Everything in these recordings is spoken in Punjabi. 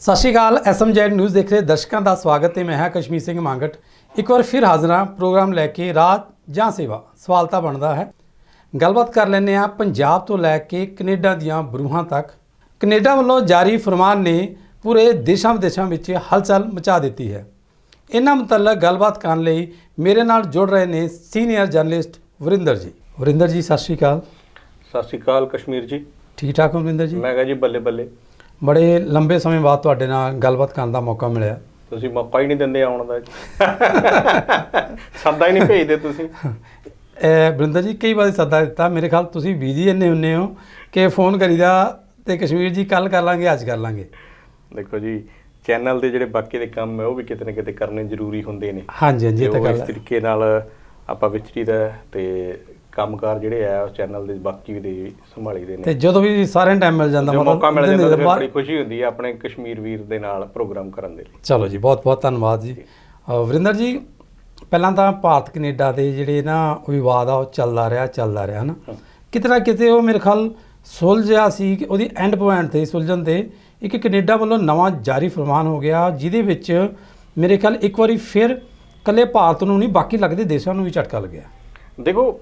ਸਤਿ ਸ਼੍ਰੀ ਅਕਾਲ ਐਸਐਮਜੈਡ ਨਿਊਜ਼ ਦੇਖ ਰਹੇ ਦਰਸ਼ਕਾਂ ਦਾ ਸਵਾਗਤ ਹੈ। ਮੈਂ ਹਾਂ ਕਸ਼ਮੀਰ ਸਿੰਘ ਮੰਗਟ। ਇੱਕ ਵਾਰ ਫਿਰ ਹਾਜ਼ਰ ਹਾਂ ਪ੍ਰੋਗਰਾਮ ਲੈ ਕੇ ਰਾਤ ਜਾਂ ਸੇਵਾ। ਸਵਾਲ ਤਾਂ ਬਣਦਾ ਹੈ। ਗੱਲਬਾਤ ਕਰ ਲੈਂਦੇ ਹਾਂ ਪੰਜਾਬ ਤੋਂ ਲੈ ਕੇ ਕੈਨੇਡਾ ਦੀਆਂ ਬਰੂਹਾਂ ਤੱਕ। ਕੈਨੇਡਾ ਵੱਲੋਂ ਜਾਰੀ ਫਰਮਾਨ ਨੇ ਪੂਰੇ ਦੇਸ਼ਾਂ ਵਿਦੇਸ਼ਾਂ ਵਿੱਚ ਹਲਚਲ ਮਚਾ ਦਿੱਤੀ ਹੈ। ਇਹਨਾਂ ਮੁਤਲਕ ਗੱਲਬਾਤ ਕਰਨ ਲਈ ਮੇਰੇ ਨਾਲ ਜੁੜ ਰਹੇ ਨੇ ਸੀਨੀਅਰ ਜਰਨਲਿਸਟ ਵਰਿੰਦਰ ਜੀ। ਵਰਿੰਦਰ ਜੀ ਸਤਿ ਸ਼੍ਰੀ ਅਕਾਲ। ਸਤਿ ਸ਼੍ਰੀ ਅਕਾਲ ਕਸ਼ਮੀਰ ਜੀ। ਠੀਕ ਠਾਕ ਹੋ ਵਰਿੰਦਰ ਜੀ? ਮੈਂ ਕਹਾਂ ਜੀ ਬੱਲੇ ਬੱਲੇ। ਬੜੇ ਲੰਬੇ ਸਮੇਂ ਬਾਅਦ ਤੁਹਾਡੇ ਨਾਲ ਗੱਲਬਾਤ ਕਰਨ ਦਾ ਮੌਕਾ ਮਿਲਿਆ। ਤੁਸੀਂ ਮੌਕਾ ਹੀ ਨਹੀਂ ਦਿੰਦੇ ਆਉਣ ਦਾ ਸੱਦਾ ਹੀ ਨਹੀਂ ਭੇਜਦੇ ਤੁਸੀਂ। ਇਹ ਬਰਿੰਦਰ ਜੀ ਕਈ ਵਾਰੀ ਸੱਦਾ ਦਿੱਤਾ। ਮੇਰੇ ਖਿਆਲ ਤੁਸੀਂ ਬਿਜ਼ੀ ਇੰਨੇ ਹੁੰਨੇ ਹੋ ਕਿ ਫੋਨ ਕਰੀਦਾ ਤੇ ਕਸ਼ਮੀਰ ਜੀ ਕੱਲ ਕਰ ਲਾਂਗੇ ਅੱਜ ਕਰ ਲਾਂਗੇ। ਦੇਖੋ ਜੀ ਚੈਨਲ ਦੇ ਜਿਹੜੇ ਬਾਕੀ ਦੇ ਕੰਮ ਹੈ ਉਹ ਵੀ ਕਿਤੇ ਨਾ ਕਿਤੇ ਕਰਨੇ ਜ਼ਰੂਰੀ ਹੁੰਦੇ ਨੇ। ਹਾਂਜੀ ਹਾਂਜੀ ਇਹ ਤਾਂ ਗੱਲ ਇਸ ਤਰੀਕੇ ਨਾਲ ਆਪਾਂ ਵਿਚਰੀਦਾ ਤੇ ਕੰਮਕਾਰ ਜਿਹੜੇ ਆ ਉਸ ਚੈਨਲ ਦੇ ਬਾਕੀ ਦੇ ਸੰਭਾਲੀਦੇ ਤੇ ਨੇ ਜਦੋਂ ਵੀ ਸਾਰਿਆਂ ਟਾਈਮ ਮਿਲ ਜਾਂਦਾ ਜਦੋਂ ਮੌਕਾ ਮਿਲ ਜਾਂਦਾ ਤਾਂ ਫਿਰ ਬੜੀ ਖੁਸ਼ੀ ਹੁੰਦੀ ਹੈ ਆਪਣੇ ਕਸ਼ਮੀਰ ਵੀਰ ਦੇ ਨਾਲ ਪ੍ਰੋਗਰਾਮ ਕਰਨ ਦੇ ਲਈ। ਚਲੋ ਜੀ ਬਹੁਤ ਬਹੁਤ ਧੰਨਵਾਦ ਜੀ। ਵਰਿੰਦਰ ਜੀ ਪਹਿਲਾਂ ਤਾਂ ਭਾਰਤ ਕੈਨੇਡਾ ਦੇ ਜਿਹੜੇ ਨਾ ਵਿਵਾਦ ਆ ਉਹ ਚੱਲਦਾ ਰਿਹਾ ਚੱਲਦਾ ਰਿਹਾ ਨਾ ਕਿਤੇ ਨਾ ਕਿਤੇ ਉਹ ਮੇਰੇ ਖਿਆਲ ਸੁਲਝਿਆ ਸੀ ਕਿ ਉਹਦੀ ਐਂਡ ਪੁਆਇੰਟ ਤੇ ਸੁਲਝਣ ਤੇ ਇੱਕ ਕੈਨੇਡਾ ਵੱਲੋਂ ਨਵਾਂ ਜਾਰੀ ਫਰਮਾਨ ਹੋ ਗਿਆ ਜਿਹਦੇ ਵਿੱਚ ਮੇਰੇ ਖਿਆਲ ਇੱਕ ਵਾਰੀ ਫਿਰ ਕੱਲੇ ਭਾਰਤ ਨੂੰ ਨਹੀਂ ਬਾਕੀ ਲੱਗਦੇ ਦੇਸ਼ਾਂ ਨੂੰ ਵੀ ਝਟਕਾ ਲੱਗਿਆ ਦੇਖੋ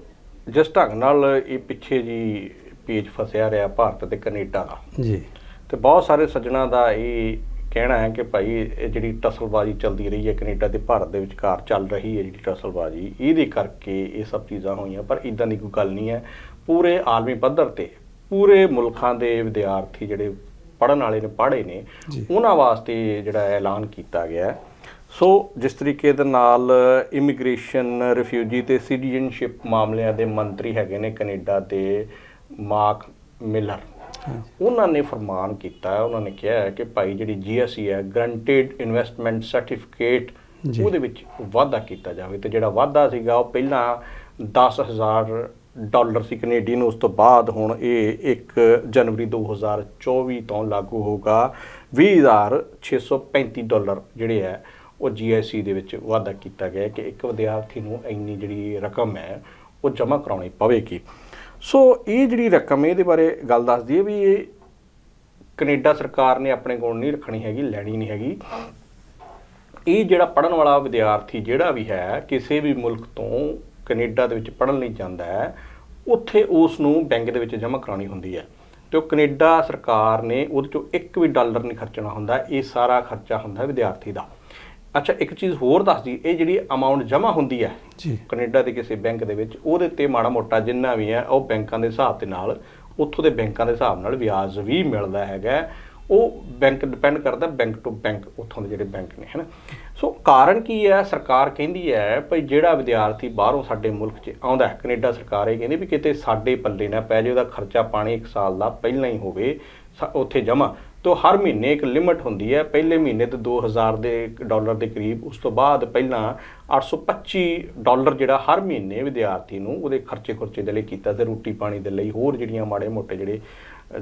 ਜਿਸ ਢੰਗ ਨਾਲ ਇਹ ਪਿੱਛੇ ਜੀ ਪੇਜ ਫਸਿਆ ਰਿਹਾ ਭਾਰਤ ਤੇ ਕੈਨੇਡਾ ਦਾ ਜੀ ਤੇ ਬਹੁਤ ਸਾਰੇ ਸੱਜਣਾ ਦਾ ਇਹ ਕਹਿਣਾ ਹੈ ਕਿ ਭਾਈ ਇਹ ਜਿਹੜੀ ਟਸਲਬਾਜ਼ੀ ਚੱਲਦੀ ਰਹੀ ਹੈ ਕੈਨੇਡਾ ਤੇ ਭਾਰਤ ਦੇ ਵਿਚਕਾਰ ਚੱਲ ਰਹੀ ਹੈ ਜਿਹੜੀ ਟਸਲਬਾਜ਼ੀ ਇਹਦੇ ਕਰਕੇ ਇਹ ਸਭ ਚੀਜ਼ਾਂ ਹੋਈਆਂ ਪਰ ਇਦਾਂ ਦੀ ਕੋਈ ਗੱਲ ਨਹੀਂ ਹੈ ਪੂਰੇ ਆਲਮੀ ਪੱਧਰ ਤੇ ਪੂਰੇ ਮੁਲਕਾਂ ਦੇ ਵਿਦਿਆਰਥੀ ਜਿਹੜੇ ਪੜਨ ਵਾਲੇ ਨੇ ਪੜ੍ਹੇ ਨੇ। ਉਹਨਾਂ ਵਾਸਤੇ ਜਿਹੜਾ ਐਲਾਨ ਕੀਤਾ ਗਿਆ ਹੈ। ਸੋ ਜਿਸ ਤਰੀਕੇ ਦੇ ਨਾਲ ਇਮੀਗ੍ਰੇਸ਼ਨ ਰਿਫਿਊਜੀ ਤੇ ਸਿਟੀਜ਼ਨਸ਼ਿਪ ਮਾਮਲਿਆਂ ਦੇ ਮੰਤਰੀ ਹੈਗੇ ਨੇ ਕੈਨੇਡਾ ਦੇ ਮਾਰਕ ਮਿਲਰ। ਉਹਨਾਂ ਨੇ ਫਰਮਾਨ ਕੀਤਾ ਹੈ ਉਹਨਾਂ ਨੇ ਕਿਹਾ ਹੈ ਕਿ ਭਾਈ ਜਿਹੜੀ ਜੀਐਸਈ ਹੈ ਗਰੰਟਡ ਇਨਵੈਸਟਮੈਂਟ ਸਰਟੀਫਿਕੇਟ। ਉਹਦੇ ਵਿੱਚ ਵਾਧਾ ਕੀਤਾ ਜਾਵੇ ਤੇ ਜਿਹੜਾ ਵਾਧਾ ਸੀਗਾ ਉਹ ਪਹਿਲਾਂ 10000 ਡਾਲਰ ਸੀ ਕੈਨੇਡੀਅਨ ਉਸ ਤੋਂ ਬਾਅਦ ਹੁਣ ਇਹ 1 ਜਨਵਰੀ 2024 ਤੋਂ ਲਾਗੂ ਹੋਗਾ 20635 ਡਾਲਰ ਜਿਹੜੇ ਹੈ ਉਹ ਜੀਐਸਈ ਦੇ ਵਿੱਚ ਵਾਧਾ ਕੀਤਾ ਗਿਆ ਕਿ ਇੱਕ ਵਿਦਿਆਰਥੀ ਨੂੰ ਇੰਨੀ ਜਿਹੜੀ ਰਕਮ ਹੈ, ਉਹ ਜਮ੍ਹਾਂ ਕਰਾਉਣੀ ਪਵੇਗੀ। ਸੋ ਇਹ ਜਿਹੜੀ ਰਕਮ ਇਹਦੇ ਬਾਰੇ ਗੱਲ ਦੱਸਦੀ ਹੈ ਵੀ ਇਹ ਕੈਨੇਡਾ ਸਰਕਾਰ ਨੇ ਆਪਣੇ ਕੋਲ ਨਹੀਂ ਰੱਖਣੀ ਹੈਗੀ, ਲੈਣੀ ਨਹੀਂ ਹੈਗੀ। ਇਹ ਜਿਹੜਾ ਪੜਨ ਵਾਲਾ ਵਿਦਿਆਰਥੀ ਜਿਹੜਾ ਵੀ ਹੈ, ਕਿਸੇ ਵੀ ਮੁਲਕ ਤੋਂ ਕੈਨੇਡਾ ਦੇ ਵਿੱਚ ਪੜਨ ਲਈ ਜਾਂਦਾ ਹੈ, ਉੱਥੇ ਉਸ ਨੂੰ ਬੈਂਕ ਦੇ ਵਿੱਚ ਜਮ੍ਹਾਂ ਕਰਾਉਣੀ ਹੁੰਦੀ ਹੈ। ਤੇ ਉਹ ਕੈਨੇਡਾ ਸਰਕਾਰ ਨੇ ਉਹਦੇ ਚੋਂ ਇੱਕ ਵੀ ਡਾਲਰ ਨਹੀਂ ਖਰਚਣਾ ਹੁੰਦਾ, ਇਹ ਸਾਰਾ ਖਰਚਾ ਹੁੰਦਾ ਵਿਦਿਆਰਥੀ ਦਾ। ਅੱਛਾ ਇੱਕ ਚੀਜ਼ ਹੋਰ ਦੱਸਦੀ ਇਹ ਜਿਹੜੀ ਅਮਾਉਂਟ ਜਮ੍ਹਾਂ ਹੁੰਦੀ ਹੈ ਜੀ। ਕੈਨੇਡਾ ਦੇ ਕਿਸੇ ਬੈਂਕ ਦੇ ਵਿੱਚ ਉਹਦੇ ਤੇ ਮਾੜਾ ਮੋਟਾ ਜਿੰਨਾ ਵੀ ਹੈ ਉਹ ਬੈਂਕਾਂ ਦੇ ਹਿਸਾਬ ਦੇ ਨਾਲ ਉੱਥੋਂ ਦੇ ਬੈਂਕਾਂ ਦੇ ਹਿਸਾਬ ਨਾਲ ਵਿਆਜ ਵੀ ਮਿਲਦਾ ਹੈਗਾ ਉਹ ਬੈਂਕ ਡਿਪੈਂਡ ਕਰਦਾ ਬੈਂਕ ਟੂ ਬੈਂਕ ਉੱਥੋਂ ਦੇ ਜਿਹੜੇ ਬੈਂਕ ਨੇ ਹਨਾ। ਸੋ ਕਾਰਨ ਕੀ ਹੈ? ਸਰਕਾਰ ਕਹਿੰਦੀ ਹੈ ਭਈ ਜਿਹੜਾ ਵਿਦਿਆਰਥੀ ਬਾਹਰੋਂ ਸਾਡੇ ਮੁਲਕ 'ਚ ਆਉਂਦਾ ਹੈ ਕੈਨੇਡਾ ਸਰਕਾਰ ਇਹ ਕਹਿੰਦੀ ਵੀ ਕਿਤੇ ਸਾਡੇ ਪੱਲੇ ਨਾ ਪੈ ਜੇ ਉਹਦਾ ਖਰਚਾ ਪਾਣੀ ਇੱਕ ਸਾਲ ਦਾ ਪਹਿਲਾਂ ਹੀ ਹੋਵੇ ਉੱਥੇ ਜਮ੍ਹਾਂ। ਤੋਂ ਹਰ ਮਹੀਨੇ ਇੱਕ ਲਿਮਟ ਹੁੰਦੀ ਹੈ। ਪਹਿਲੇ ਮਹੀਨੇ ਤੇ 2000 ਦੇ ਡਾਲਰ ਦੇ ਕਰੀਬ, ਉਸ ਤੋਂ ਬਾਅਦ ਪਹਿਲਾਂ 825 ਡਾਲਰ ਜਿਹੜਾ ਹਰ ਮਹੀਨੇ ਵਿਦਿਆਰਥੀ ਨੂੰ ਉਹਦੇ ਖਰਚੇ ਖੁਰਚੇ ਦੇ ਲਈ ਕੀਤਾ ਤੇ ਰੋਟੀ ਪਾਣੀ ਦੇ ਲਈ ਹੋਰ ਜਿਹੜੀਆਂ ਮਾੜੇ ਮੋਟੇ ਜਿਹੜੇ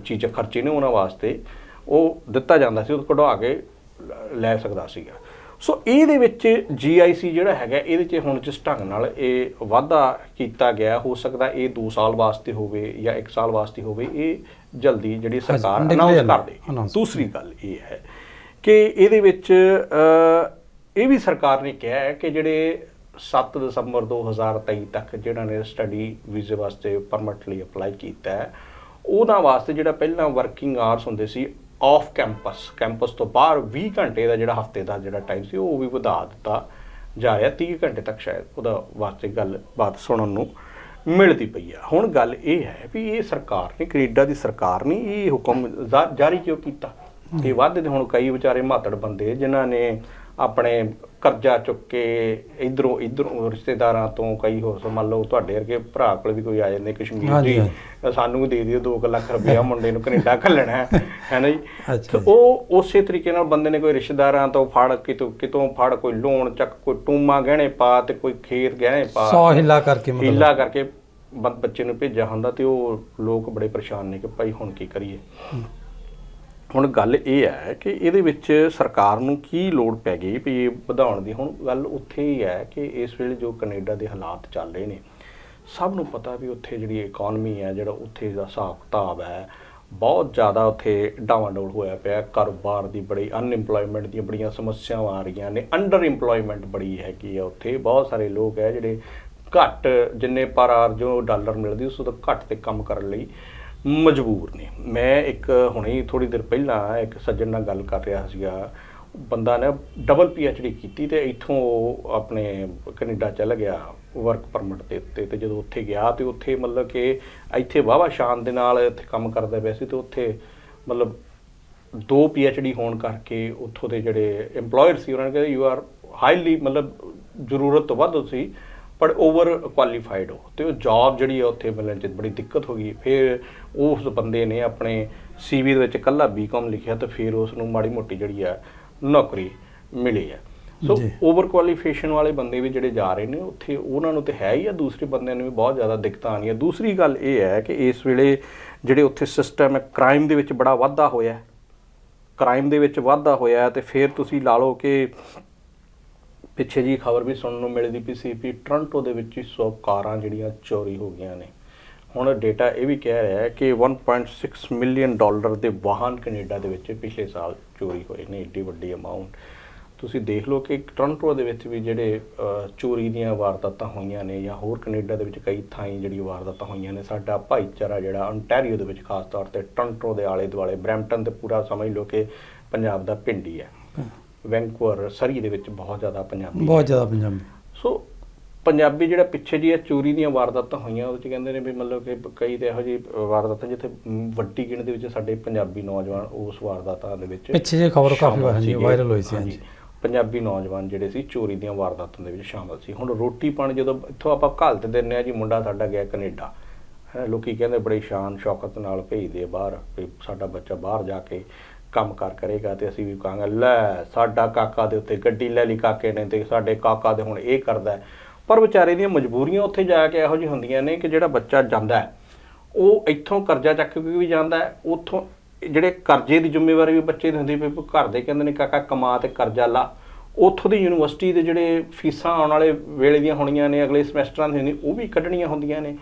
ਚੀਜ਼ਾਂ ਖਰਚੇ ਨੇ ਉਹਨਾਂ ਵਾਸਤੇ ਉਹ ਦਿੱਤਾ ਜਾਂਦਾ ਸੀ, ਉਹ ਕਢਵਾ ਕੇ ਲੈ ਸਕਦਾ ਸੀਗਾ। ਸੋ ਇਹਦੇ ਵਿੱਚ GIC ਜਿਹੜਾ ਹੈਗਾ, ਇਹਦੇ 'ਚ ਹੁਣ ਜਿਸ ਢੰਗ ਨਾਲ ਇਹ ਵਾਧਾ ਕੀਤਾ ਗਿਆ, ਹੋ ਸਕਦਾ ਇਹ 2 ਸਾਲ ਵਾਸਤੇ ਹੋਵੇ ਜਾਂ 1 ਸਾਲ ਵਾਸਤੇ ਹੋਵੇ, ਇਹ ਜਲਦੀ ਜਿਹੜੀ ਸਰਕਾਰ ਅਨਾਉਂਸ ਕਰ ਦੇਗੀ ਦੂਸਰੀ ਗੱਲ ਇਹ ਹੈ ਕਿ ਇਹਦੇ ਵਿੱਚ ਇਹ ਵੀ ਸਰਕਾਰ ਨੇ ਕਿਹਾ ਹੈ ਕਿ ਜਿਹੜੇ 7 ਦਸੰਬਰ 2023 ਤੱਕ ਜਿਹੜਾ ਨੇ ਸਟੱਡੀ ਵੀਜ਼ੇ ਵਾਸਤੇ ਪਰਮਿਟ ਲਈ ਅਪਲਾਈ ਕੀਤਾ ਹੈ ਉਹਨਾਂ ਵਾਸਤੇ ਜਿਹੜਾ ਪਹਿਲਾਂ ਵਰਕਿੰਗ ਆਵਰਸ ਹੁੰਦੇ ਸੀ ਆਫ ਕੈਂਪਸ ਕੈਂਪਸ ਤੋਂ ਬਾਹਰ 20 ਘੰਟੇ ਦਾ ਜਿਹੜਾ ਹਫ਼ਤੇ ਦਾ ਜਿਹੜਾ ਟਾਈਮ ਸੀ ਉਹ ਵੀ ਵਧਾ ਦਿੱਤਾ ਜਾ ਰਿਹਾ 30 ਘੰਟੇ ਤੱਕ ਸ਼ਾਇਦ ਉਹਦਾ ਵਾਸਤੇ ਗੱਲ ਬਾਤ ਸੁਣਨ ਨੂੰ। ਮਿਲਦੀ ਪਈ ਆ। ਹੁਣ ਗੱਲ ਇਹ ਹੈ ਵੀ ਇਹ ਸਰਕਾਰ ਨੇ, ਕੈਨੇਡਾ ਦੀ ਸਰਕਾਰ ਨੇ ਇਹ ਹੁਕਮ ਜਾਰੀ ਕਿਉਂ ਕੀਤਾ? ਤੇ ਵਾਧੇ ਹੁਣ ਕਈ ਵਿਚਾਰੇ ਮਾਤੜ ਬੰਦੇ ਜਿਨ੍ਹਾਂ ਨੇ ਆਪਣੇ ਕਰਜ਼ਾ ਚੁੱਕ ਕੇ ਇਧਰੋਂ ਇਧਰੋਂ ਰਿਸ਼ਤੇਦਾਰਾਂ ਤੋਂ ਕਈ ਹੋ ਸੋ ਮੰਨ ਲਓ ਤੁਹਾਡੇ ਵਰਗੇ ਭਰਾ ਕੋਲ ਵੀ ਕੋਈ ਆ ਜਾਂਦੇ ਕਸ਼ਮੀਰ ਦੀ ਸਾਨੂੰ ਦੇ ਦਿਓ 2 ਲੱਖ ਰੁਪਇਆ ਮੁੰਡੇ ਨੂੰ ਕੈਨੇਡਾ ਘੱਲਣਾ ਹੈ ਹੈ ਨਾ ਜੀ। ਤੇ ਉਹ ਉਸੇ ਤਰੀਕੇ ਨਾਲ ਬੰਦੇ ਨੇ ਕੋਈ ਰਿਸ਼ਤੇਦਾਰਾਂ ਤੋਂ ਫੜ ਕਿਤੋਂ ਕਿਤੋਂ ਫੜ ਕੋਈ ਲੋਨ ਚੱਕ ਕੋਈ ਟੂਮਾ ਗਹਿਣੇ ਪਾ ਤੇ ਕੋਈ ਖੇਤ ਗਹਿਣੇ ਪਾ ਸੌ ਹਿੱਲਾ ਕਰਕੇ ਮਤਲਬ। ਹੀਲਾ ਕਰਕੇ ਬੱਚੇ ਨੂੰ ਭੇਜਿਆ ਹੁੰਦਾ ਤੇ ਉਹ ਲੋਕ ਬੜੇ ਪਰੇਸ਼ਾਨ ਨੇ ਕਿ ਭਾਈ ਹੁਣ ਕੀ ਕਰੀਏ? ਹੁਣ ਗੱਲ ਇਹ ਹੈ ਕਿ ਇਹਦੇ ਵਿੱਚ ਸਰਕਾਰ ਨੂੰ ਕੀ ਲੋੜ ਪੈ ਗਈ ਵੀ ਇਹ ਵਧਾਉਣ ਦੀ? ਹੁਣ ਗੱਲ ਉੱਥੇ ਹੀ ਹੈ ਕਿ ਇਸ ਵੇਲੇ ਜੋ ਕੈਨੇਡਾ ਦੇ ਹਾਲਾਤ ਚੱਲ ਰਹੇ ਨੇ, ਸਭ ਨੂੰ ਪਤਾ ਵੀ ਉੱਥੇ ਜਿਹੜੀ ਇਕਨੋਮੀ ਹੈ, ਜਿਹੜਾ ਉੱਥੇ ਦਾ ਹਿਸਾਬ ਕਿਤਾਬ ਹੈ, ਬਹੁਤ ਜ਼ਿਆਦਾ ਉੱਥੇ ਡਾਵਾਂਡੋਲ ਹੋਇਆ ਪਿਆ। ਕਾਰੋਬਾਰ ਦੀ ਬੜੀ ਅਨਇੰਪਲੋਇਮੈਂਟ ਦੀਆਂ ਬੜੀਆਂ ਸਮੱਸਿਆਵਾਂ ਆ ਰਹੀਆਂ ਨੇ। ਅੰਡਰ ਇੰਪਲੋਇਮੈਂਟ ਬੜੀ ਹੈਗੀ ਆ ਉੱਥੇ। ਬਹੁਤ ਸਾਰੇ ਲੋਕ ਹੈ ਜਿਹੜੇ ਘੱਟ, ਜਿੰਨੇ ਪਰ ਆਰ ਜੋ ਡਾਲਰ ਮਿਲਦੀ, ਉਸ ਤੋਂ ਘੱਟ ਤੇ ਕੰਮ ਕਰਨ ਲਈ ਮਜਬੂਰ ਨੇ। ਮੈਂ ਇੱਕ ਹੁਣੇ ਥੋੜੀ ਦੇਰ ਪਹਿਲਾਂ ਇੱਕ ਸੱਜਣ ਨਾਲ ਗੱਲ ਕਰ ਰਿਹਾ ਸੀਗਾ। ਬੰਦਾ ਨੇ ਡਬਲ ਡੀ ਕੀਤੀ ਤੇ ਇੱਥੋਂ ਆਪਣੇ ਕੈਨੇਡਾ ਚਲਾ ਗਿਆ ਵਰਕ ਪਰਮਿਟ ਦੇ ਉੱਤੇ ਤੇ ਜਦੋਂ ਉੱਥੇ ਗਿਆ ਤੇ ਉੱਥੇ ਮਤਲਬ ਕਿ ਇੱਥੇ ਵਾਵਾ ਸ਼ਾਨ ਦੇ ਨਾਲ ਇੱਥੇ ਕੰਮ ਕਰਦਾ ਪਿਆ ਸੀ ਤੇ ਉੱਥੇ ਮਤਲਬ ਦੋ ਡੀ ਹੋਣ ਕਰਕੇ ਉੱਥੋਂ ਦੇ ਜਿਹੜੇ EMPLOYER ਸੀ, ਉਹਨਾਂ ਨੇ ਕਿਹਾ ਯੂ ਆਰ ਹਾਈਲੀ ਮਤਲਬ ਜ਼ਰੂਰਤ ਤੋਂ ਵੱਧ ਸੀ ਪਰ ਓਵਰ ਕੁਆਲੀਫਾਈਡ ਹੋ। ਤੇ ਉਹ ਜੌਬ ਜਿਹੜੀ ਆ ਉੱਥੇ ਮਿਲਣ ਚ ਬੜੀ ਦਿੱਕਤ ਹੋ ਗਈ। ਫਿਰ ਉਸ ਬੰਦੇ ਨੇ ਆਪਣੇ ਸੀਵੀ ਦੇ ਵਿੱਚ ਕੱਲਾ ਬੀਕਾਮ ਲਿਖਿਆ ਤੇ ਫਿਰ ਉਸ ਨੂੰ ਮਾੜੀ ਮੋਟੀ ਜਿਹੜੀ ਆ ਨੌਕਰੀ ਮਿਲੀ ਆ। ਸੋ। ਓਵਰ ਕੁਆਲੀਫਿਕੇਸ਼ਨ ਵਾਲੇ ਬੰਦੇ ਵੀ ਜਿਹੜੇ ਜਾ ਰਹੇ ਨੇ ਉੱਥੇ ਉਹਨਾਂ ਨੂੰ ਤੇ ਹੈ ਹੀ ਆ ਦੂਸਰੇ ਬੰਦਿਆਂ ਨੂੰ ਵੀ ਬਹੁਤ ਜ਼ਿਆਦਾ ਦਿੱਕਤਾਂ ਆਉਂਦੀਆਂ ਦੂਸਰੀ ਗੱਲ ਇਹ ਹੈ ਕਿ ਇਸ ਵੇਲੇ ਜਿਹੜੇ ਉੱਥੇ ਸਿਸਟਮ ਹੈ ਕ੍ਰਾਈਮ ਦੇ ਵਿੱਚ ਬੜਾ ਵਾਧਾ ਹੋਇਆ। ਕ੍ਰਾਈਮ ਦੇ ਵਿੱਚ ਵਾਧਾ ਹੋਇਆ ਹੈ ਤੇ ਫਿਰ ਤੁਸੀਂ ਲਾ ਲਓ ਕਿ ਪਿੱਛੇ ਜੀ ਖਬਰ ਵੀ ਸੁਣਨ ਨੂੰ ਮਿਲਦੀ ਪਈ ਸੀ ਵੀ ਟੋਰਾਂਟੋ ਦੇ ਵਿੱਚ ਹੀ 100 ਕਾਰਾਂ ਜਿਹੜੀਆਂ ਚੋਰੀ ਹੋ ਗਈਆਂ ਨੇ। ਹੁਣ ਡੇਟਾ ਇਹ ਵੀ ਕਹਿ ਰਿਹਾ ਹੈ ਕਿ 1.6 ਮਿਲੀਅਨ ਡਾਲਰ ਦੇ ਵਾਹਨ ਕੈਨੇਡਾ ਦੇ ਵਿੱਚ ਪਿਛਲੇ ਸਾਲ ਚੋਰੀ ਹੋਏ ਨੇ, ਏਡੀ ਵੱਡੀ ਅਮਾਉਂਟ ਤੁਸੀਂ ਦੇਖ ਲਓ ਕਿ ਟੋਰਾਂਟੋ ਦੇ ਵਿੱਚ ਵੀ ਜਿਹੜੇ ਚੋਰੀ ਦੀਆਂ ਵਾਰਦਾਤਾਂ ਹੋਈਆਂ ਨੇ ਜਾਂ ਹੋਰ ਕੈਨੇਡਾ ਦੇ ਵਿੱਚ ਕਈ ਥਾਈਂ ਜਿਹੜੀ ਵਾਰਦਾਤਾਂ ਹੋਈਆਂ ਨੇ, ਸਾਡਾ ਭਾਈਚਾਰਾ ਜਿਹੜਾ ontario ਦੇ ਵਿੱਚ ਖਾਸ ਤੌਰ ਤੇ ਟੋਰਾਂਟੋ ਦੇ ਆਲੇ ਦੁਆਲੇ ਬਰੈਂਪਟਨ ਤੇ ਪੂਰਾ ਸਮਝ ਲਓ ਕਿ ਪੰਜਾਬ ਦਾ ਪਿੰਡ ਹੈ। ਵੈਂਕੂਵਰ ਸਰੀ ਦੇ ਵਿੱਚ ਬਹੁਤ ਜ਼ਿਆਦਾ ਪੰਜਾਬੀ ਬਹੁਤ ਜ਼ਿਆਦਾ ਪੰਜਾਬੀ। ਸੋ ਪੰਜਾਬੀ ਜਿਹੜਾ ਪਿੱਛੇ ਜੀ ਇਹ ਚੋਰੀ ਦੀਆਂ ਵਾਰਦਾਤਾਂ ਹੋਈਆਂ ਉਹਦੇ ਚ ਕਹਿੰਦੇ ਨੇ ਵੀ ਮਤਲਬ ਕਿ ਕਈ ਤੇ ਇਹੋ ਜਿਹੀ ਵਾਰਦਾਤਾਂ ਜਿੱਥੇ ਵੱਡੀ ਗਿਣਤੀ ਵਿੱਚ ਸਾਡੇ ਪੰਜਾਬੀ ਨੌਜਵਾਨ ਉਸ ਵਾਰਦਾਤਾਂ ਦੇ ਵਿੱਚ ਪਿੱਛੇ ਜੇ ਖਬਰ ਕਾਫੀ। ਵਾਇਰਲ ਹੋਈ ਸੀ ਹਾਂਜੀ। ਪੰਜਾਬੀ ਨੌਜਵਾਨ ਜਿਹੜੇ ਸੀ ਚੋਰੀ ਦੀਆਂ ਵਾਰਦਾਤਾਂ ਦੇ ਵਿੱਚ ਸ਼ਾਮਲ ਸੀ। ਹੁਣ ਰੋਟੀ ਪਾਣੀ ਜਦੋਂ ਇੱਥੋਂ ਆਪਾਂ ਘਾਲਤ ਦਿੰਨੇ ਆ ਜੀ ਮੁੰਡਾ ਸਾਡਾ ਗਿਆ ਕੈਨੇਡਾ। ਲੋਕੀ ਕਹਿੰਦੇ ਬੜੀ ਸ਼ਾਨ ਸ਼ੌਕਤ ਨਾਲ ਭੇਜਦੇ ਬਾਹਰ ਵੀ ਸਾਡਾ ਬੱਚਾ ਬਾਹਰ ਜਾ ਕੇ ਕੰਮ ਕਾਰ ਕਰੇਗਾ ਤੇ ਅਸੀਂ ਵੀ ਕਹਾਂਗੇ, ਲੈ ਸਾਡਾ ਕਾਕਾ ਦੇ ਉੱਤੇ ਗੱਡੀ ਲੈ ਲਈ ਕਾਕੇ ਨੇ ਤੇ ਸਾਡੇ ਕਾਕਾ ਦੇ ਹੁਣ ਇਹ ਕਰਦਾ ਪਰ ਵਿਚਾਰੇ ਦੀਆਂ ਮਜਬੂਰੀਆਂ ਉੱਥੇ ਜਾ ਕੇ ਇਹੋ ਜਿਹੀ ਹੁੰਦੀਆਂ ਨੇ ਕਿ ਜਿਹੜਾ ਬੱਚਾ ਜਾਂਦਾ ਹੈ, ਉਹ ਇੱਥੋਂ ਕਰਜ਼ਾ ਚੱਕ ਕੇ ਵੀ ਜਾਂਦਾ ਹੈ, ਉੱਥੋਂ ਜਿਹੜੇ ਕਰਜ਼ੇ ਦੀ ਜ਼ਿੰਮੇਵਾਰੀ ਵੀ ਬੱਚੇ ਦੀ ਹੁੰਦੀ ਵੀ ਘਰ ਦੇ ਕਹਿੰਦੇ ਨੇ ਕਾਕਾ ਕਮਾ ਤੇ ਕਰਜ਼ਾ ਲਾ। ਉੱਥੋਂ ਦੀ ਯੂਨੀਵਰਸਿਟੀ ਦੇ ਜਿਹੜੇ ਫੀਸਾਂ ਆਉਣ ਵਾਲੇ ਵੇਲੇ ਦੀਆਂ ਹੋਣੀਆਂ ਨੇ, ਅਗਲੇ ਸਮੈਸਟਰਾਂ ਦੀਆਂ ਹੁੰਦੀਆਂ ਉਹ ਵੀ ਕੱਢਣੀਆਂ ਹੁੰਦੀਆਂ ਨੇ।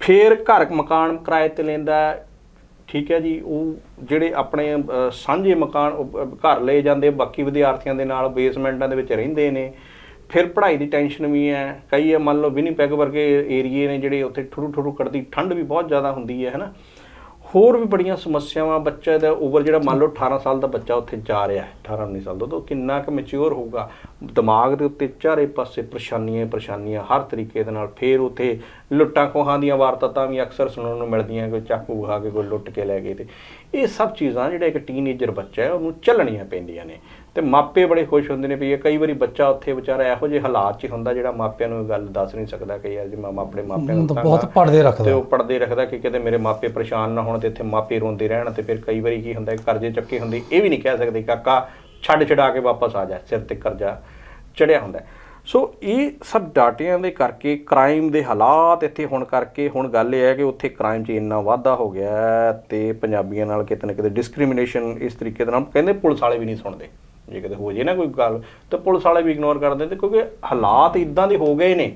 ਫਿਰ ਘਰ ਮਕਾਨ ਕਿਰਾਏ ਤੇ ਲੈਂਦਾ ਠੀਕ ਹੈ ਜੀ ਉਹ ਜਿਹੜੇ ਆਪਣੇ ਅਹ, ਸਾਂਝੇ ਮਕਾਨ ਉਹ, ਘਰ ਲਏ ਜਾਂਦੇ ਬਾਕੀ ਵਿਦਿਆਰਥੀਆਂ ਦੇ ਨਾਲ ਬੇਸਮੈਂਟਾਂ ਦੇ ਵਿੱਚ ਰਹਿੰਦੇ ਨੇ। ਫਿਰ ਪੜ੍ਹਾਈ ਦੀ ਟੈਨਸ਼ਨ ਵੀ ਹੈ। ਕਈ ਇਹ ਮੰਨ ਲਓ ਵਿਨੀਪੈਗ ਵਰਗੇ ਏਰੀਏ ਨੇ ਜਿਹੜੇ ਉੱਥੇ ਠੁਰੂ ਠੁਰੂ ਕੱਢਦੀ ਠੰਡ ਵੀ ਬਹੁਤ ਜ਼ਿਆਦਾ ਹੁੰਦੀ ਹੈ ਹਨਾ ਹੋਰ ਵੀ ਬੜੀਆਂ ਸਮੱਸਿਆਵਾਂ, ਬੱਚੇ ਦਾ ਓਵਰ ਜਿਹੜਾ ਮੰਨ ਲਓ 18 ਸਾਲ ਦਾ ਬੱਚਾ ਉੱਥੇ ਜਾ ਰਿਹਾ ਹੈ 18 19 ਸਾਲ ਦਾ ਉਹ ਕਿੰਨਾ ਕੁ ਮੈਚੁਰ ਹੋਊਗਾ? ਦਿਮਾਗ ਦੇ ਉੱਤੇ ਚਾਰੇ ਪਾਸੇ ਪਰੇਸ਼ਾਨੀਆਂ ਪਰੇਸ਼ਾਨੀਆਂ, ਹਰ ਤਰੀਕੇ ਦੇ ਨਾਲ ਫੇਰ ਉੱਥੇ ਲੁੱਟਾਂ ਖੋਹਾਂ ਦੀਆਂ ਵਾਰਤਾਤਾਂ ਵੀ ਅਕਸਰ ਸੁਣਨ ਨੂੰ ਮਿਲਦੀਆਂ, ਕੋਈ ਚਾਕੂ ਖਾ ਕੇ, ਕੋਈ ਲੁੱਟ ਕੇ ਲੈ ਗਏ ਤੇ। ਇਹ ਸਭ ਚੀਜ਼ਾਂ ਜਿਹੜਾ ਇੱਕ ਟੀਨੇਜਰ ਬੱਚਾ ਹੈ, ਉਹਨੂੰ ਚੱਲਣੀਆਂ ਪੈਂਦੀਆਂ ਨੇ। ਤੇ ਮਾਪੇ ਬੜੇ ਖੁਸ਼ ਹੁੰਦੇ ਨੇ ਵੀ ਇਹ ਕਈ ਵਾਰੀ ਬੱਚਾ ਉੱਥੇ ਵਿਚਾਰਾ ਇਹੋ ਜਿਹੇ ਹਾਲਾਤ 'ਚ ਹੁੰਦਾ ਜਿਹੜਾ ਮਾਪਿਆਂ ਨੂੰ ਇਹ ਗੱਲ ਦੱਸ ਨਹੀਂ ਸਕਦਾ ਕਿ ਯਾਰ ਜੇ ਮੈਂ ਆਪਣੇ ਮਾਪਿਆਂ ਨੂੰ ਤਾਂ ਬਹੁਤ ਪੜਦੇ ਤੇ ਰੱਖਦਾ। ਉਹ ਪੜਦੇ ਰੱਖਦਾ ਕਿ ਕਿਤੇ ਮੇਰੇ ਮਾਪੇ ਪਰੇਸ਼ਾਨ ਨਾ ਹੋਣ ਤੇ ਇੱਥੇ ਮਾਪੇ ਰੋਂਦੇ ਰਹਿਣ ਤੇ ਫਿਰ ਕਈ ਵਾਰੀ ਕੀ ਹੁੰਦਾ ਹੈ ਕਰਜ਼ੇ ਚੱਕੇ ਹੁੰਦੇ ਇਹ ਵੀ ਨਹੀਂ ਕਹਿ ਸਕਦੇ ਕਾਕਾ ਛੱਡ ਛਡਾ ਕੇ ਵਾਪਸ ਆ ਜਾ ਸਿਰ ਤੇ ਕਰਜ਼ਾ ਚੜਿਆ ਹੁੰਦਾ। ਸੋ ਇਹ ਸਭ ਡਾਟਿਆਂ ਦੇ ਕਰਕੇ ਕ੍ਰਾਈਮ ਦੇ ਹਾਲਾਤ ਇੱਥੇ ਹੁਣ ਕਰਕੇ ਹੁਣ ਗੱਲ ਇਹ ਹੈ ਕਿ ਉੱਥੇ ਕ੍ਰਾਈਮ 'ਚ ਇੰਨਾ ਵਾਧਾ ਹੋ ਗਿਆ ਤੇ ਪੰਜਾਬੀਆਂ ਨਾਲ ਕਿਤੇ ਨਾ ਕਿਤੇ ਡਿਸਕ੍ਰਿਮੀਨੇਸ਼ਨ ਇਸ ਤਰੀਕੇ ਦੇ ਨਾਲ ਕਹਿੰਦੇ ਪੁਲਿਸ ਵਾਲੇ ਵੀ ਨਹੀਂ ਸੁਣਦੇ। ਜੇ ਕਿਤੇ ਹੋ ਜੇ ਨਾ ਕੋਈ ਗੱਲ, ਤਾਂ ਪੁਲਿਸ ਵਾਲੇ ਵੀ ਇਗਨੋਰ ਕਰਦੇ ਤੇ ਕਿਉਂਕਿ ਹਾਲਾਤ ਇਦਾਂ ਦੇ ਹੋ ਗਏ ਨੇ।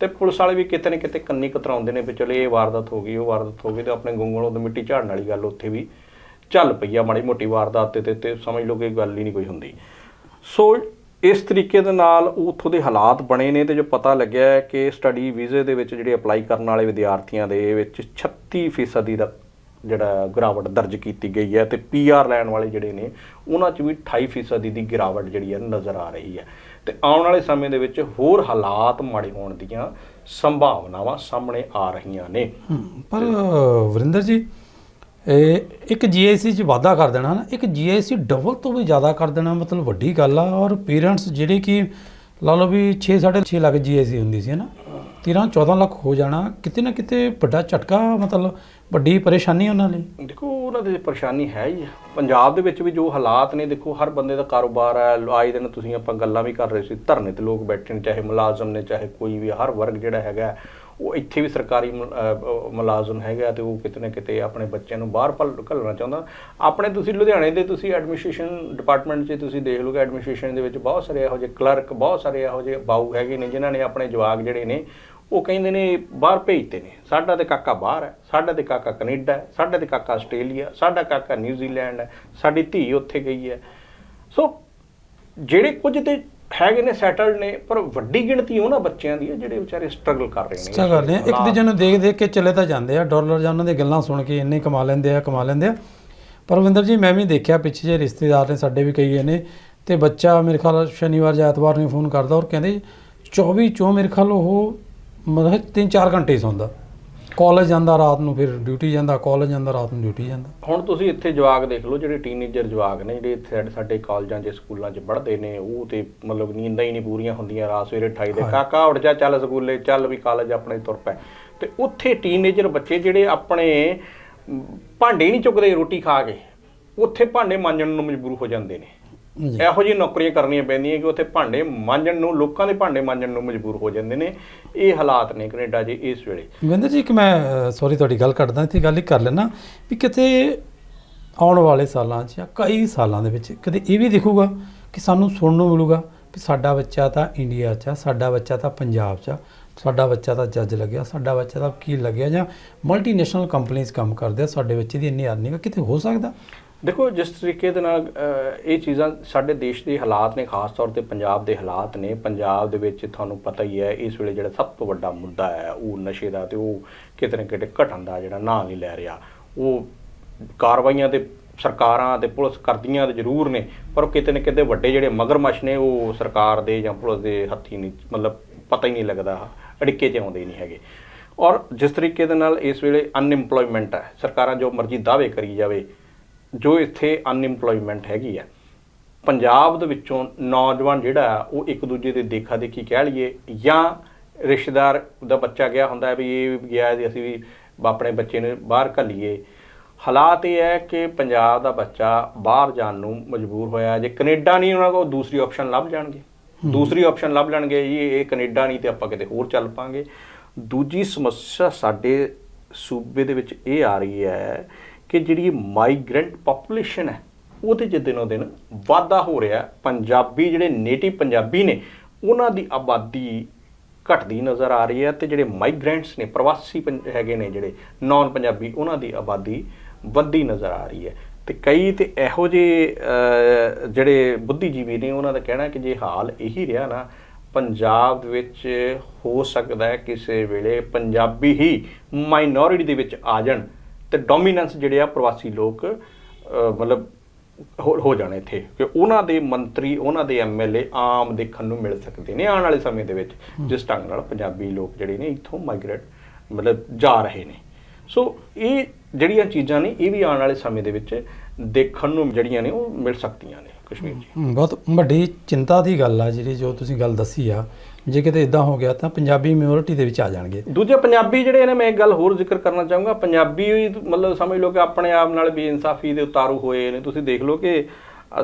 ਤੇ ਪੁਲਿਸ ਵਾਲੇ ਵੀ ਕਿਤੇ ਨਾ ਕਿਤੇ ਕੰਨੀ ਕਤਰਾਉਂਦੇ ਨੇ ਵੀ ਚਲੇ ਇਹ ਵਾਰਦਾਤ ਹੋ ਗਈ, ਉਹ ਵਾਰਦਾਤ ਹੋ ਗਈ ਤੇ ਆਪਣੇ ਗੁੰਗਲੋਂ ਤੋਂ ਮਿੱਟੀ ਝਾੜਨ ਵਾਲੀ ਗੱਲ ਉੱਥੇ ਵੀ ਚੱਲ ਪਈ ਆ ਮਾੜੀ ਮੋਟੀ ਵਾਰਦਾਤ ਤੇ, ਤੇ- ਸਮਝ ਲਓ ਕਿ ਗੱਲ ਹੀ ਨਹੀਂ ਕੋਈ ਹੁੰਦੀ। ਸੋ ਇਸ ਤਰੀਕੇ ਦੇ ਨਾਲ ਉੱਥੋਂ ਦੇ ਹਾਲਾਤ ਬਣੇ ਨੇ ਤੇ ਜੋ ਪਤਾ ਲੱਗਿਆ ਕਿ ਸਟੱਡੀ ਵੀਜ਼ੇ ਦੇ ਵਿੱਚ ਜਿਹੜੇ ਅਪਲਾਈ ਕਰਨ ਵਾਲੇ ਵਿਦਿਆਰਥੀਆਂ ਦੇ ਵਿੱਚ 36% ਦਾ ਜਿਹੜਾ ਗਿਰਾਵਟ ਦਰਜ ਕੀਤੀ ਗਈ ਹੈ ਤੇ ਪੀਆਰ ਲੈਣ ਵਾਲੇ ਜਿਹੜੇ ਨੇ, ਉਹਨਾਂ 'ਚ ਵੀ 28% ਦੀ ਗਿਰਾਵਟ ਜਿਹੜੀ ਹੈ ਨਜ਼ਰ ਆ ਰਹੀ ਹੈ। ਤੇ ਆਉਣ ਵਾਲੇ ਸਮੇਂ ਦੇ ਵਿੱਚ ਹੋਰ ਹਾਲਾਤ ਮਾੜੇ ਹੋਣ ਦੀਆਂ ਸੰਭਾਵਨਾਵਾਂ ਸਾਹਮਣੇ ਆ ਰਹੀਆਂ ਨੇ। ਪਰ ਵਰਿੰਦਰ ਜੀ, ਇਹ ਇੱਕ ਜੀਆਈਸੀ ਚ ਵਾਧਾ ਕਰ ਦੇਣਾ ਨਾ, ਇੱਕ ਜੀਆਈਸੀ ਡਬਲ ਤੋਂ ਵੀ ਜ਼ਿਆਦਾ ਕਰ ਦੇਣਾ ਮਤਲਬ ਵੱਡੀ ਗੱਲ ਆ, ਔਰ ਪੇਰੈਂਟਸ ਜਿਹੜੇ ਕਿ ਲਾ ਲਓ ਵੀ 6 6.5 ਲੱਖ ਜੀਆਈਸੀ ਹੁੰਦੀ ਸੀ ਨਾ? 13 14 ਲੱਖ ਹੋ ਜਾਣਾ, ਕਿਤੇ ਨਾ ਕਿਤੇ ਵੱਡਾ ਝਟਕਾ, ਮਤਲਬ ਵੱਡੀ ਪਰੇਸ਼ਾਨੀ ਉਹਨਾਂ ਲਈ। ਦੇਖੋ, ਉਹਨਾਂ ਦੀ ਪਰੇਸ਼ਾਨੀ ਹੈ ਹੀ ਆ। ਪੰਜਾਬ ਦੇ ਵਿੱਚ ਵੀ ਜੋ ਹਾਲਾਤ ਨੇ, ਦੇਖੋ, ਹਰ ਬੰਦੇ ਦਾ ਕਾਰੋਬਾਰ ਹੈ। ਆਏ ਦਿਨ ਤੁਸੀਂ ਆਪਾਂ ਗੱਲਾਂ ਵੀ ਕਰ ਰਹੇ ਸੀ, ਧਰਨੇ ਤੇ ਲੋਕ ਬੈਠੇ ਨੇ, ਚਾਹੇ ਮੁਲਾਜ਼ਮ ਨੇ, ਚਾਹੇ ਕੋਈ ਵੀ ਹਰ ਵਰਗ ਜਿਹੜਾ ਹੈਗਾ। ਉਹ ਇੱਥੇ ਵੀ ਸਰਕਾਰੀ ਮੁ- ਮੁਲਾਜ਼ਮ ਹੈਗਾ ਤੇ ਉਹ ਕਿਤੇ ਨਾ ਕਿਤੇ ਆਪਣੇ ਬੱਚਿਆਂ ਨੂੰ ਬਾਹਰ ਭਲ, ਘੱਲਣਾ ਚਾਹੁੰਦਾ। ਆਪਣੇ ਤੁਸੀਂ ਲੁਧਿਆਣੇ ਦੇ ਤੁਸੀਂ ਐਡਮਿਨਿਸਟ੍ਰੇਸ਼ਨ ਡਿਪਾਰਟਮੈਂਟ 'ਚ ਤੁਸੀਂ ਦੇਖ ਲਓਗੇ ਐਡਮਿਨਿਸਟ੍ਰੇਸ਼ਨ ਦੇ ਵਿੱਚ ਬਹੁਤ ਸਾਰੇ ਇਹੋ ਜਿਹੇ ਕਲਰਕ, ਬਹੁਤ ਸਾਰੇ ਇਹੋ ਜਿਹੇ ਬਾਊ ਹੈਗੇ ਨੇ ਜਿਨ੍ਹਾਂ ਨੇ ਆਪਣੇ ਜਵਾਕ ਜਿਹੜੇ ਨੇ, ਉਹ ਕਹਿੰਦੇ ਨੇ ਬਾਹਰ ਭੇਜਦੇ ਨੇ। ਸਾਡਾ ਤੇ ਕਾਕਾ ਬਾਹਰ ਹੈ, ਸਾਡਾ ਤੇ ਕਾਕਾ ਕੈਨੇਡਾ ਹੈ, ਸਾਡਾ ਤੇ ਕਾਕਾ ਆਸਟ੍ਰੇਲੀਆ ਸਾਡਾ ਕਾਕਾ ਨਿਊਜ਼ੀਲੈਂਡ ਹੈ, ਸਾਡੀ ਧੀ ਉੱਥੇ ਗਈ ਹੈ। ਸੋ, ਜਿਹੜੇ ਕੁਝ ਤੇ ਹੈਗੇ ਨੇ ਸੈਟਲਡ ਨੇ ਪਰ ਵੱਡੀ ਗਿਣਤੀ ਉਹਨਾਂ ਬੱਚਿਆਂ ਦੀ ਹੈ ਜਿਹੜੇ ਵਿਚਾਰੇ ਸਟਰਗਲ ਕਰ ਰਹੇ ਨੇ। ਅੱਛਾ ਗੱਲ ਹੈ। ਇੱਕ ਦੂਜੇ ਨੂੰ ਦੇਖ ਦੇਖ ਕੇ ਚਲੇ ਤਾਂ ਜਾਂਦੇ ਆ ਡਾਲਰ ਜਾਂ ਉਹਨਾਂ ਦੀਆਂ ਗੱਲਾਂ ਸੁਣ ਕੇ ਇੰਨੇ ਕਮਾ ਲੈਂਦੇ ਆ ਕਮਾ ਲੈਂਦੇ ਆ। ਪਰਵਿੰਦਰ ਜੀ ਮੈਂ ਵੀ ਦੇਖਿਆ ਪਿੱਛੇ ਜੇ ਰਿਸ਼ਤੇਦਾਰ ਨੇ ਸਾਡੇ ਵੀ ਕਈ ਨੇ ਤੇ ਬੱਚਾ ਮੇਰੇ ਖਿਆਲ ਸ਼ਨੀਵਾਰ ਜਾਂ ਐਤਵਾਰ ਨੂੰ ਫੋਨ ਕਰਦਾ ਔਰ ਕਹਿੰਦੇ 24 ਚੋਂ ਮੇਰੇ ਖਿਆਲ ਉਹ ਮਤਲਬ 3-4 ਘੰਟੇ ਸੌਂਦਾ। ਕਾਲਜ ਜਾਂਦਾ ਰਾਤ ਨੂੰ ਫਿਰ ਡਿਊਟੀ ਜਾਂਦਾ ਕਾਲਜ ਜਾਂਦਾ ਰਾਤ ਨੂੰ ਡਿਊਟੀ ਜਾਂਦਾ। ਹੁਣ ਤੁਸੀਂ ਇੱਥੇ ਜਵਾਕ ਦੇਖ ਲਓ ਜਿਹੜੇ ਟੀਨੇਜਰ ਜਵਾਕ ਨੇ ਜਿਹੜੇ ਇੱਥੇ ਸਾਡੇ- ਸਾਡੇ ਕਾਲਜਾਂ 'ਚ ਸਕੂਲਾਂ 'ਚ ਪੜ੍ਹਦੇ ਨੇ ਉਹ ਤੇ ਮਤਲਬ ਨੀਂਦਾਂ ਹੀ ਨਹੀਂ ਪੂਰੀਆਂ ਹੁੰਦੀਆਂ ਰਾਤ ਸਵੇਰੇ 28 ਦੇ ਕਾਕਾ ਉੱਠ ਜਾ ਚੱਲ ਸਕੂਲੇ ਚੱਲ ਵੀ ਕਾਲਜ ਆਪਣੇ ਤੁਰ ਪੈ। ਤੇ ਉੱਥੇ ਟੀਨੇਜਰ ਬੱਚੇ ਜਿਹੜੇ ਆਪਣੇ ਮ, ਭਾਂਡੇ ਨਹੀਂ ਚੁੱਕਦੇ ਰੋਟੀ ਖਾ ਕੇ ਉੱਥੇ ਭਾਂਡੇ ਮਾਂਜਣ ਨੂੰ ਮਜਬੂਰ ਹੋ ਜਾਂਦੇ ਨੇ। ਇਹੋ ਜਿਹੀ ਨੌਕਰੀਆਂ ਕਰਨੀਆਂ ਪੈਂਦੀਆਂ ਕਿ ਉੱਥੇ ਭਾਂਡੇ ਮਾਂਜਣ ਨੂੰ ਲੋਕਾਂ ਦੇ ਭਾਂਡੇ ਮਾਂਜਣ ਨੂੰ ਮਜਬੂਰ ਹੋ ਜਾਂਦੇ ਨੇ। ਇਹ ਹਾਲਾਤ ਨੇ ਕੈਨੇਡਾ 'ਚ ਇਸ ਵੇਲੇ। ਵਿੰਦਰ ਜੀ ਕਿ ਮੈਂ ਸੌਰੀ ਤੁਹਾਡੀ ਗੱਲ ਕੱਟਦਾ ਇੱਥੇ ਗੱਲ ਹੀ ਕਰ ਲੈਣਾ ਵੀ ਕਿਤੇ ਆਉਣ ਵਾਲੇ ਸਾਲਾਂ 'ਚ ਜਾਂ ਕਈ ਸਾਲਾਂ ਦੇ ਵਿੱਚ ਕਦੇ ਇਹ ਵੀ ਦਿਖੂਗਾ ਕਿ ਸਾਨੂੰ ਸੁਣਨ ਨੂੰ ਮਿਲੂਗਾ ਵੀ ਸਾਡਾ ਬੱਚਾ ਤਾਂ ਇੰਡੀਆ 'ਚ ਆ ਸਾਡਾ ਬੱਚਾ ਤਾਂ ਪੰਜਾਬ 'ਚ ਆ ਸਾਡਾ ਬੱਚਾ ਤਾਂ ਜੱਜ ਲੱਗਿਆ ਸਾਡਾ ਬੱਚਾ ਤਾਂ ਵਕੀਲ ਲੱਗਿਆ ਜਾਂ ਮਲਟੀਨੈਸ਼ਨਲ ਕੰਪਨੀਆਂ ਕੰਮ ਕਰਦੇ ਆ ਸਾਡੇ ਬੱਚੇ ਦੀ ਇੰਨੀ ਅਰਨਿੰਗ ਕਿਤੇ ਹੋ ਸਕਦਾ? ਦੇਖੋ, ਜਿਸ ਤਰੀਕੇ ਦੇ ਨਾਲ ਇਹ ਚੀਜ਼ਾਂ ਸਾਡੇ ਦੇਸ਼ ਦੇ ਹਾਲਾਤ ਨੇ, ਖਾਸ ਤੌਰ ਤੇ ਪੰਜਾਬ ਦੇ ਹਾਲਾਤ ਨੇ, ਪੰਜਾਬ ਦੇ ਵਿੱਚ ਤੁਹਾਨੂੰ ਪਤਾ ਹੀ ਹੈ, ਇਸ ਵੇਲੇ ਜਿਹੜਾ ਸਭ ਤੋਂ ਵੱਡਾ ਮੁੱਦਾ ਹੈ, ਉਹ ਨਸ਼ੇ ਦਾ ਤੇ ਉਹ ਕਿਤੇ ਨਾ ਕਿਤੇ ਘਟਣ ਦਾ ਜਿਹੜਾ ਨਾਂ ਨਹੀਂ ਲੈ ਰਿਹਾ। ਉਹ ਕਾਰਵਾਈਆਂ ਤੇ ਸਰਕਾਰਾਂ ਤੇ ਪੁਲਿਸ ਕਰਦੀਆਂ ਤੇ ਜ਼ਰੂਰ ਨੇ, ਪਰ ਉਹ ਕਿਤੇ ਨਾ ਕਿਤੇ ਵੱਡੇ ਜਿਹੜੇ ਮਗਰਮੱਛ ਨੇ, ਉਹ ਸਰਕਾਰ ਦੇ ਜਾਂ ਪੁਲਿਸ ਦੇ ਹੱਥੀ ਨਹੀਂ, ਮਤਲਬ ਪਤਾ ਹੀ ਨਹੀਂ ਲੱਗਦਾ, ਅੜਿੱਕੇ 'ਚ ਆਉਂਦੇ ਨਹੀਂ ਹੈਗੇ। ਔਰ ਜਿਸ ਤਰੀਕੇ ਦੇ ਨਾਲ ਇਸ ਵੇਲੇ ਅਨਇੰਪਲੋਇਮੈਂਟ ਹੈ, ਸਰਕਾਰਾਂ ਜੋ ਮਰਜ਼ੀ ਦਾਅਵੇ ਕਰੀ ਜਾਵੇ ਜੋ ਇੱਥੇ ਅਨਇੰਪਲੋਇਮੈਂਟ ਹੈਗੀ ਹੈ ਪੰਜਾਬ ਦੇ ਵਿੱਚੋਂ ਨੌਜਵਾਨ ਜਿਹੜਾ ਉਹ ਇੱਕ ਦੂਜੇ ਦੇ ਦੇਖਾ ਦੇਖੀ ਕਹਿ ਲਈਏ ਜਾਂ ਰਿਸ਼ਤੇਦਾਰ ਦਾ ਬੱਚਾ ਗਿਆ ਹੁੰਦਾ ਵੀ ਇਹ ਗਿਆ ਜੀ ਅਸੀਂ ਵੀ ਆਪਣੇ ਬੱਚੇ ਨੂੰ ਬਾਹਰ ਘੱਲੀਏ। ਹਾਲਾਤ ਇਹ ਹੈ ਕਿ ਪੰਜਾਬ ਦਾ ਬੱਚਾ ਬਾਹਰ ਜਾਣ ਨੂੰ ਮਜਬੂਰ ਹੋਇਆ ਜੇ ਕੈਨੇਡਾ ਨਹੀਂ ਉਹਨਾਂ ਕੋਲ ਦੂਸਰੀ ਆਪਸ਼ਨ ਲੱਭ ਜਾਣਗੇ। ਦੂਸਰੀ ਆਪਸ਼ਨ ਲੱਭ ਲੈਣਗੇ ਜੀ ਇਹ ਕੈਨੇਡਾ ਨਹੀਂ ਤੇ ਆਪਾਂ ਕਿਤੇ ਹੋਰ ਚੱਲ ਪਾਂਗੇ। ਦੂਜੀ ਸਮੱਸਿਆ ਸਾਡੇ ਸੂਬੇ ਦੇ ਵਿੱਚ ਇਹ ਆ ਰਹੀ ਹੈ ਕਿ ਜਿਹੜੀ ਮਾਈਗ੍ਰੈਂਟ ਪੋਪੂਲੇਸ਼ਨ ਹੈ, ਉਹਦੇ 'ਚ ਦਿਨੋ ਦਿਨ ਵਾਧਾ ਹੋ ਰਿਹਾ ਪੰਜਾਬੀ ਜਿਹੜੇ ਨੇਟਿਵ ਪੰਜਾਬੀ ਨੇ, ਉਹਨਾਂ ਦੀ ਆਬਾਦੀ ਘਟਦੀ ਨਜ਼ਰ ਆ ਰਹੀ ਹੈ ਤੇ ਜਿਹੜੇ ਮਾਈਗ੍ਰੈਂਟਸ ਨੇ, ਪ੍ਰਵਾਸੀ ਪੰਜ- ਹੈਗੇ ਨੇ ਜਿਹੜੇ ਨਾਨ ਪੰਜਾਬੀ ਉਹਨਾਂ ਦੀ ਆਬਾਦੀ ਵੱਧਦੀ ਨਜ਼ਰ ਆ ਰਹੀ ਹੈ। ਤੇ ਕਈ ਤੇ ਇਹੋ ਜਿਹੇ ਜਿਹੜੇ ਬੁੱਧੀਜੀਵੀ ਨੇ, ਉਹਨਾਂ ਦਾ ਕਹਿਣਾ ਕਿ ਜੇ ਹਾਲ ਇਹੀ ਰਿਹਾ ਨਾ, ਪੰਜਾਬ ਵਿੱਚ ਹੋ ਸਕਦਾ ਹੈ ਕਿਸੇ ਵੇਲੇ ਪੰਜਾਬੀ ਹੀ ਮਾਈਨੋਰਿਟੀ ਦੇ ਵਿੱਚ ਆ ਜਾਣ। ਤੇ ਡੋਮੀਨੈਂਸ ਜਿਹੜੇ ਆ ਪ੍ਰਵਾਸੀ ਲੋਕ ਮਤਲਬ ਹੋ ਹੋ ਜਾਣ ਇੱਥੇ। ਕਿ ਉਹਨਾਂ ਦੇ ਮੰਤਰੀ ਉਹਨਾਂ ਦੇ ਐਮਐਲਏ ਆਮ ਦੇਖਣ ਨੂੰ ਮਿਲ ਸਕਦੇ ਨੇ ਆਉਣ ਵਾਲੇ ਸਮੇਂ ਦੇ ਵਿੱਚ ਜਿਸ ਢੰਗ ਨਾਲ ਪੰਜਾਬੀ ਲੋਕ ਜਿਹੜੇ ਨੇ ਇੱਥੋਂ ਮਾਈਗ੍ਰੇਟ ਮਤਲਬ ਜਾ ਰਹੇ ਨੇ। ਸੋ ਇਹ ਜਿਹੜੀਆਂ ਚੀਜ਼ਾਂ ਨੇ ਇਹ ਵੀ ਆਉਣ ਵਾਲੇ ਸਮੇਂ ਦੇ ਵਿੱਚ ਦੇਖਣ ਨੂੰ ਜਿਹੜੀਆਂ ਨੇ ਉਹ ਮਿਲ ਸਕਦੀਆਂ ਨੇ ਕਸ਼ਮੀਰ ਹਮ, ਬਹੁਤ ਵੱਡੀ ਚਿੰਤਾ ਦੀ ਗੱਲ ਆ ਜਿਹੜੀ ਜੋ ਤੁਸੀਂ ਗੱਲ ਦੱਸੀ ਆ। ਜੇ ਕਿਤੇ ਇਦਾਂ ਹੋ ਗਿਆ ਤਾਂ ਪੰਜਾਬੀ ਮਿਊਨਿਟੀ ਦੇ ਵਿੱਚ ਆ ਜਾਣਗੇ। ਦੂਜੇ ਪੰਜਾਬੀ ਜਿਹੜੇ ਨੇ, ਮੈਂ ਇੱਕ ਗੱਲ ਹੋਰ ਜ਼ਿਕਰ ਕਰਨਾ ਚਾਹੂੰਗਾ। ਪੰਜਾਬੀ ਮਤਲਬ ਸਮਝ ਲਓ ਕਿ ਆਪਣੇ ਆਪ ਨਾਲ ਬੇਇਨਸਾਫੀ ਦੇ ਉਤਾਰੂ ਹੋਏ ਨੇ। ਤੁਸੀਂ ਦੇਖ ਲਓ ਕਿ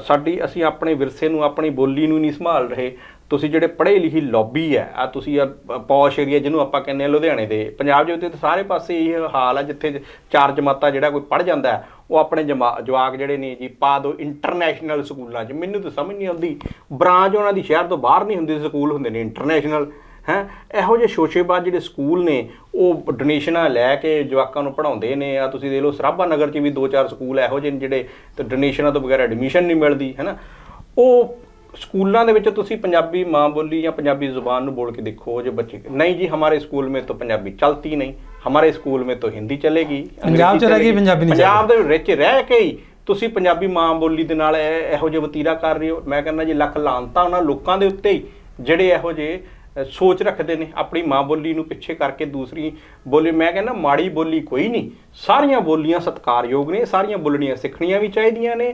ਸਾਡੀ, ਅਸੀਂ ਆਪਣੇ ਵਿਰਸੇ ਨੂੰ, ਆਪਣੀ ਬੋਲੀ ਨੂੰ ਨਹੀਂ ਸੰਭਾਲ ਰਹੇ। ਤੁਸੀਂ ਜਿਹੜੇ ਪੜ੍ਹੇ ਲਿਖੀ ਲੌਬੀ ਹੈ ਆ ਤੁਸੀਂ ਆ ਪੌਸ਼ ਏਰੀਆ ਜਿਹਨੂੰ ਆਪਾਂ ਕਹਿੰਦੇ ਆ ਲੁਧਿਆਣੇ ਦੇ, ਪੰਜਾਬ ਦੇ ਉੱਤੇ ਤਾਂ ਸਾਰੇ ਪਾਸੇ ਇਹ ਹਾਲ ਆ ਜਿੱਥੇ ਚਾਰ ਜਮਾਤਾਂ ਜਿਹੜਾ ਕੋਈ ਪੜ੍ਹ ਜਾਂਦਾ ਉਹ ਆਪਣੇ ਜਮਾ- ਜਵਾਕ ਜਿਹੜੇ ਨੇ ਜੀ, ਪਾ ਦੋ ਇੰਟਰਨੈਸ਼ਨਲ ਸਕੂਲਾਂ 'ਚ। ਮੈਨੂੰ ਤਾਂ ਸਮਝ ਨਹੀਂ ਆਉਂਦੀ। ਬ੍ਰਾਂਚ ਉਹਨਾਂ ਦੀ ਸ਼ਹਿਰ ਤੋਂ ਬਾਹਰ ਨਹੀਂ ਹੁੰਦੀ, ਸਕੂਲ ਹੁੰਦੇ ਨੇ ਇੰਟਰਨੈਸ਼ਨਲ ਹੈ? ਇਹੋ ਜਿਹੇ ਸ਼ੋਸ਼ੇਬਾਜ਼ ਜਿਹੜੇ ਸਕੂਲ ਨੇ, ਉਹ ਡੋਨੇਸ਼ਨਾਂ ਲੈ ਕੇ ਜਵਾਕਾਂ ਨੂੰ ਪੜ੍ਹਾਉਂਦੇ ਨੇ। ਆ ਤੁਸੀਂ ਦੇਖ ਲਓ, ਸਰਾਭਾ ਨਗਰ 'ਚ ਵੀ ਦੋ ਚਾਰ ਸਕੂਲ ਇਹੋ ਜਿਹੇ ਨੇ ਜਿਹੜੇ ਤੇ ਡੋਨੇਸ਼ਨਾਂ ਤੋਂ ਬਗੈਰ ਐਡਮਿਸ਼ਨ ਨਹੀਂ ਮਿਲਦੀ ਹੈ ਨਾ ਉਹ ਸਕੂਲਾਂ ਦੇ ਵਿੱਚ ਤੁਸੀਂ ਪੰਜਾਬੀ ਮਾਂ ਬੋਲੀ ਜਾਂ ਪੰਜਾਬੀ ਜ਼ੁਬਾਨ ਨੂੰ ਬੋਲ ਕੇ ਦੇਖੋ ਜੇ ਬੱਚੇ ਨਹੀਂ ਜੀ ਹਮਾਰੇ ਸਕੂਲ में तो ਪੰਜਾਬੀ ਚਲਤੀ ਨਹੀਂ ਹਮਾਰੇ ਸਕੂਲ में तो हिंदी चलेगी ਪੰਜਾਬ 'ਚ ਰਹਿ ਅੰਗਰੇਜ਼ੀ ਗਈ, ਪੰਜਾਬੀ ਨਹੀਂ ਪੰਜਾਬ ਦੇ ਵਿੱਚ ਰਹਿ ਕੇ ਹੀ ਤੁਸੀਂ ਪੰਜਾਬੀ ਮਾਂ ਬੋਲੀ ਦੇ ਨਾਲ ਇਹ- ਇਹੋ ਜਿਹੇ ਵਤੀਰਾ ਕਰ ਰਹੇ ਹੋ ਮੈਂ ਕਹਿੰਦਾ ਜੀ ਲੱਖ ਲਾਂਤਾ ਉਹਨਾਂ ਲੋਕਾਂ ਦੇ ਉੱਤੇ ਹੀ ਜਿਹੜੇ ਇਹੋ ਜਿਹੇ ਅ, ਸੋਚ ਰੱਖਦੇ ਨੇ ਆਪਣੀ ਮਾਂ ਬੋਲੀ ਨੂੰ ਪਿੱਛੇ ਕਰਕੇ ਦੂਸਰੀ ਬੋਲੀ ਮੈਂ ਕਹਿੰਦਾ ਮਾੜੀ ਬੋਲੀ ਕੋਈ ਨਹੀਂ ਸਾਰੀਆਂ ਬੋਲੀਆਂ ਸਤਿਕਾਰਯੋਗ ਨੇ ਸਾਰੀਆਂ ਬੋਲਣੀਆਂ ਸਿੱਖਣੀਆਂ ਵੀ ਚਾਹੀਦੀਆਂ ਨੇ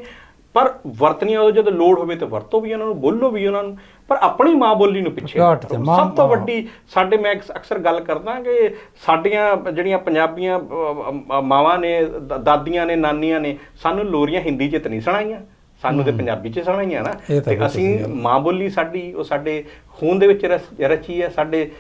ਪਰ ਵਰਤਣੀਆਂ ਉਦੋਂ ਜਦੋਂ ਲੋੜ ਹੋਵੇ ਤਾਂ ਵਰਤੋ ਵੀ ਉਹਨਾਂ ਨੂੰ ਬੋਲੋ ਵੀ ਉਹਨਾਂ ਨੂੰ ਪਰ ਆਪਣੀ ਮਾਂ ਬੋਲੀ ਨੂੰ ਪਿੱਛੇ ਨਾ ਕਰੋ। ਸਭ ਤੋਂ ਵੱਡੀ ਸਾਡੇ ਮੈਂ ਅਕਸ- ਅਕਸਰ ਗੱਲ ਕਰਦਾ ਕਿ ਸਾਡੀਆਂ ਜਿਹੜੀਆਂ ਪੰਜਾਬੀਆਂ ਅ, ਅ, ਮਾਵਾਂ ਨੇ ਦ- ਦਾਦੀਆਂ ਨੇ ਨਾਨੀਆਂ ਨੇ ਸਾਨੂੰ ਲੋਰੀਆਂ ਹਿੰਦੀ 'ਚ ਤਾਂ ਨਹੀਂ ਸੁਣਾਈਆਂ ਸਾਨੂੰ ਤੇ ਪੰਜਾਬੀ ਚ ਸਮਝੀਆਂ ਨਾ ਇਹ ਤਾਂ ਤੇ ਬਿਲਕੁਲ ਅਸੀਂ। ਮਾਂ ਬੋਲੀ ਸਾਡੀ ਉਹ ਸਾਡੇ ਖੂਨ ਦੇ ਵਿੱਚ ਰਸ- ਰਚੀ ਹੈ ਸਾਡੇ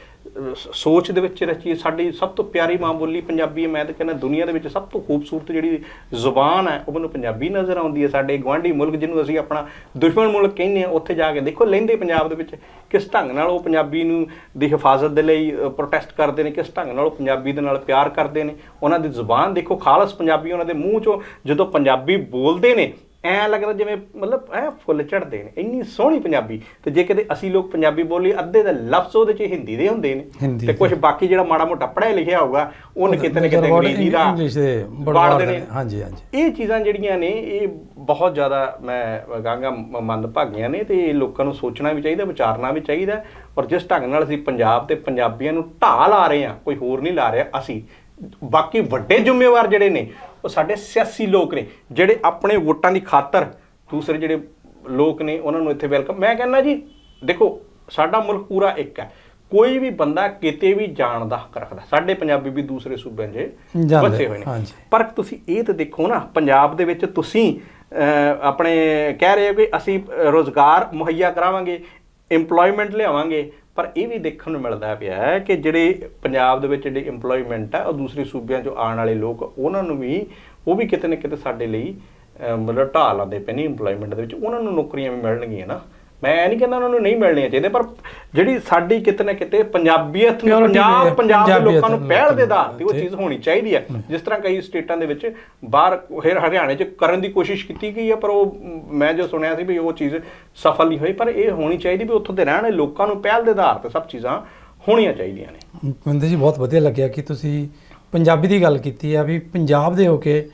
ਸੋਚ ਦੇ ਵਿੱਚ ਰਚੀ ਸਾਡੀ ਸਭ ਤੋਂ ਪਿਆਰੀ ਮਾਂ ਬੋਲੀ ਪੰਜਾਬੀ ਹੈ। ਮੈਂ ਤਾਂ ਕਹਿੰਦਾ ਦੁਨੀਆ ਦੇ ਵਿੱਚ ਸਭ ਤੋਂ ਖੂਬਸੂਰਤ ਜਿਹੜੀ ਜ਼ੁਬਾਨ ਹੈ, ਉਹ ਮੈਨੂੰ ਪੰਜਾਬੀ ਨਜ਼ਰ ਆਉਂਦੀ ਹੈ। ਸਾਡੇ ਗਵਾਂਢੀ ਮੁਲਕ ਜਿਹਨੂੰ ਅਸੀਂ ਆਪਣਾ ਦੁਸ਼ਮਣ ਮੁਲਕ ਕਹਿੰਦੇ ਆ ਉੱਥੇ ਜਾ ਕੇ ਦੇਖੋ, ਲੈਂਦੇ ਪੰਜਾਬ ਦੇ ਵਿੱਚ ਕਿਸ ਢੰਗ ਨਾਲ ਉਹ ਪੰਜਾਬੀ ਨੂੰ ਦੀ ਹਿਫਾਜ਼ਤ ਦੇ ਲਈ ਪ੍ਰੋਟੈਸਟ ਕਰਦੇ ਨੇ, ਕਿਸ ਢੰਗ ਨਾਲ ਉਹ ਪੰਜਾਬੀ ਦੇ ਨਾਲ ਪਿਆਰ ਕਰਦੇ ਨੇ। ਉਹਨਾਂ ਦੀ ਜ਼ੁਬਾਨ ਦੇਖੋ, ਖਾਲਸ ਪੰਜਾਬੀ ਉਹਨਾਂ ਦੇ ਮੂੰਹ ਚੋਂ ਜਦੋਂ ਪੰਜਾਬੀ ਬੋਲਦੇ ਨੇ ਐ ਲੱਗਦਾ ਜਿਵੇਂ ਮਤਲਬ ਐ ਫੁੱਲ ਝੜਦੇ ਨੇ ਇੰਨੀ ਸੋਹਣੀ ਪੰਜਾਬੀ। ਤੇ ਜੇ ਕਿਤੇ ਅਸੀਂ ਲੋਕ ਪੰਜਾਬੀ ਬੋਲੀ ਅੱਧੇ ਦੇ ਲਫ਼ਜ਼ ਉਹਦੇ ਚ ਹਿੰਦੀ ਦੇ ਹੁੰਦੇ ਨੇ। ਤੇ ਕੁਝ ਬਾਕੀ ਜਿਹੜਾ ਮਾੜਾ ਮੋਟਾ ਪੜ੍ਹਿਆ ਲਿਖਿਆ ਹੋਊਗਾ ਉਹਨੇ ਕਿਤੇ ਨਾ ਕਿਤੇ ਅੰਗਰੇਜ਼ੀ ਦਾ ਇੰਗਲਿਸ਼ ਦੇ ਵਾੜ ਵਰਡ ਦੇਣੇ। ਨੇ ਹਾਂਜੀ ਹਾਂਜੀ। ਇਹ ਚੀਜ਼ਾਂ ਜਿਹੜੀਆਂ ਨੇ ਇਹ ਬਹੁਤ ਜ਼ਿਆਦਾ ਮੈਂ ਕਹਾਂਗਾ ਮ- ਮੰਦਭਾਗੀਆਂ ਨੇ ਤੇ ਇਹ ਲੋਕਾਂ ਨੂੰ ਸੋਚਣਾ ਵੀ ਚਾਹੀਦਾ ਵਿਚਾਰਨਾ ਵੀ ਚਾਹੀਦਾ। ਔਰ ਜਿਸ ਢੰਗ ਨਾਲ ਅਸੀਂ ਪੰਜਾਬ ਤੇ ਪੰਜਾਬੀਆਂ ਨੂੰ ਢਾਹ ਲਾ ਰਹੇ ਹਾਂ ਕੋਈ ਹੋਰ ਨਹੀਂ ਲਾ ਰਿਹਾ ਅਸੀਂ। ਬਾਕੀ ਵੱਡੇ ਜ਼ਿੰਮੇਵਾਰ ਜਿਹੜੇ ਨੇ ਉਹ ਸਾਡੇ ਸਿਆਸੀ ਲੋਕ ਨੇ ਜਿਹੜੇ ਆਪਣੇ ਵੋਟਾਂ ਦੀ ਖਾਤਰ ਦੂਸਰੇ ਜਿਹੜੇ ਲੋਕ ਨੇ ਉਹਨਾਂ ਨੂੰ ਇੱਥੇ ਵੈਲਕਮ ਮੈਂ ਕਹਿੰਦਾ ਜੀ ਦੇਖੋ ਸਾਡਾ ਮੁਲਕ ਪੂਰਾ ਇੱਕ ਹੈ। ਕੋਈ ਵੀ ਬੰਦਾ ਕਿਤੇ ਵੀ ਜਾਣ ਦਾ ਹੱਕ ਰੱਖਦਾ। ਸਾਡੇ ਪੰਜਾਬੀ ਵੀ ਦੂਸਰੇ ਸੂਬਿਆਂ 'ਚ ਵਸੇ ਹੋਏ ਨੇ। ਪਰ ਤੁਸੀਂ ਇਹ ਤਾਂ ਦੇਖੋ ਨਾ ਪੰਜਾਬ ਦੇ ਵਿੱਚ ਤੁਸੀਂ ਆਪਣੇ ਕਹਿ ਰਹੇ ਹੋ ਕਿ ਅਸੀਂ ਰੋਜ਼ਗਾਰ ਮੁਹੱਈਆ ਕਰਾਵਾਂਗੇ EMPLOYMENT ਲਿਆਵਾਂਗੇ ਪਰ ਇਹ ਵੀ ਦੇਖਣ ਨੂੰ ਮਿਲਦਾ ਪਿਆ ਹੈ ਕਿ ਜਿਹੜੇ ਪੰਜਾਬ ਦੇ ਵਿੱਚ ਜਿਹੜੀ EMPLOYMENT ਹੈ, ਉਹ ਦੂਸਰੇ ਸੂਬਿਆਂ 'ਚੋਂ ਆਉਣ ਵਾਲੇ ਲੋਕ, ਉਹਨਾਂ ਨੂੰ ਵੀ, ਉਹ ਵੀ ਕਿਤੇ ਨਾ ਕਿਤੇ ਸਾਡੇ ਲਈ ਮਤਲਬ ਢਾਹ ਲਾਉਂਦੇ ਪਏ ਨੇ EMPLOYMENT ਦੇ ਵਿੱਚ। ਉਹਨਾਂ ਨੂੰ ਨੌਕਰੀਆਂ ਵੀ ਮਿਲਣਗੀਆਂ ਨਾ। ਮੈਂ ਇਹ ਨਹੀਂ ਕਹਿੰਦਾ ਉਹਨਾਂ ਨੂੰ ਨਹੀਂ ਮਿਲਣੀਆਂ ਚਾਹੀਦੇ ਪਰ ਜਿਹੜੀ ਸਾਡੀ ਕਿਤੇ ਨਾ ਕਿਤੇ ਪੰਜਾਬੀਅਤ ਨੂੰ ਪੰਜਾਬ ਪੰਜਾਬ ਦੇ ਲੋਕਾਂ ਨੂੰ ਪਹਿਲ ਦੇ ਆਧਾਰ ਤੇ ਉਹ ਚੀਜ਼ ਹੋਣੀ ਚਾਹੀਦੀ ਹੈ। ਜਿਸ ਤਰ੍ਹਾਂ ਕਈ ਸਟੇਟਾਂ ਦੇ ਵਿੱਚ ਬਾਹਰ ਫਿਰ ਹਰਿਆਣੇ 'ਚ ਕਰਨ ਦੀ ਕੋਸ਼ਿਸ਼ ਕੀਤੀ ਗਈ ਹੈ ਪਰ ਉਹ ਮ, ਜੋ ਸੁਣਿਆ ਸੀ ਵੀ ਉਹ ਚੀਜ਼ ਸਫਲ ਨਹੀਂ ਹੋਈ ਪਰ ਇਹ ਹੋਣੀ ਚਾਹੀਦੀ ਵੀ ਉੱਥੋਂ ਦੇ ਰਹਿਣ ਵਾਲੇ ਲੋਕਾਂ ਨੂੰ ਪਹਿਲ ਦੇ ਆਧਾਰ ਤੇ ਸਭ ਚੀਜ਼ਾਂ ਹੋਣੀਆਂ ਚਾਹੀਦੀਆਂ ਨੇ। ਬੰਦੇ ਜੀ ਬਹੁਤ ਵਧੀਆ ਲੱਗਿਆ ਕਿ ਤੁਸੀਂ ਪੰਜਾਬੀ ਦੀ ਗੱਲ ਕੀਤੀ ਆ ਵੀ ਪੰਜਾਬ ਦੇ ਹੋ ਕੇ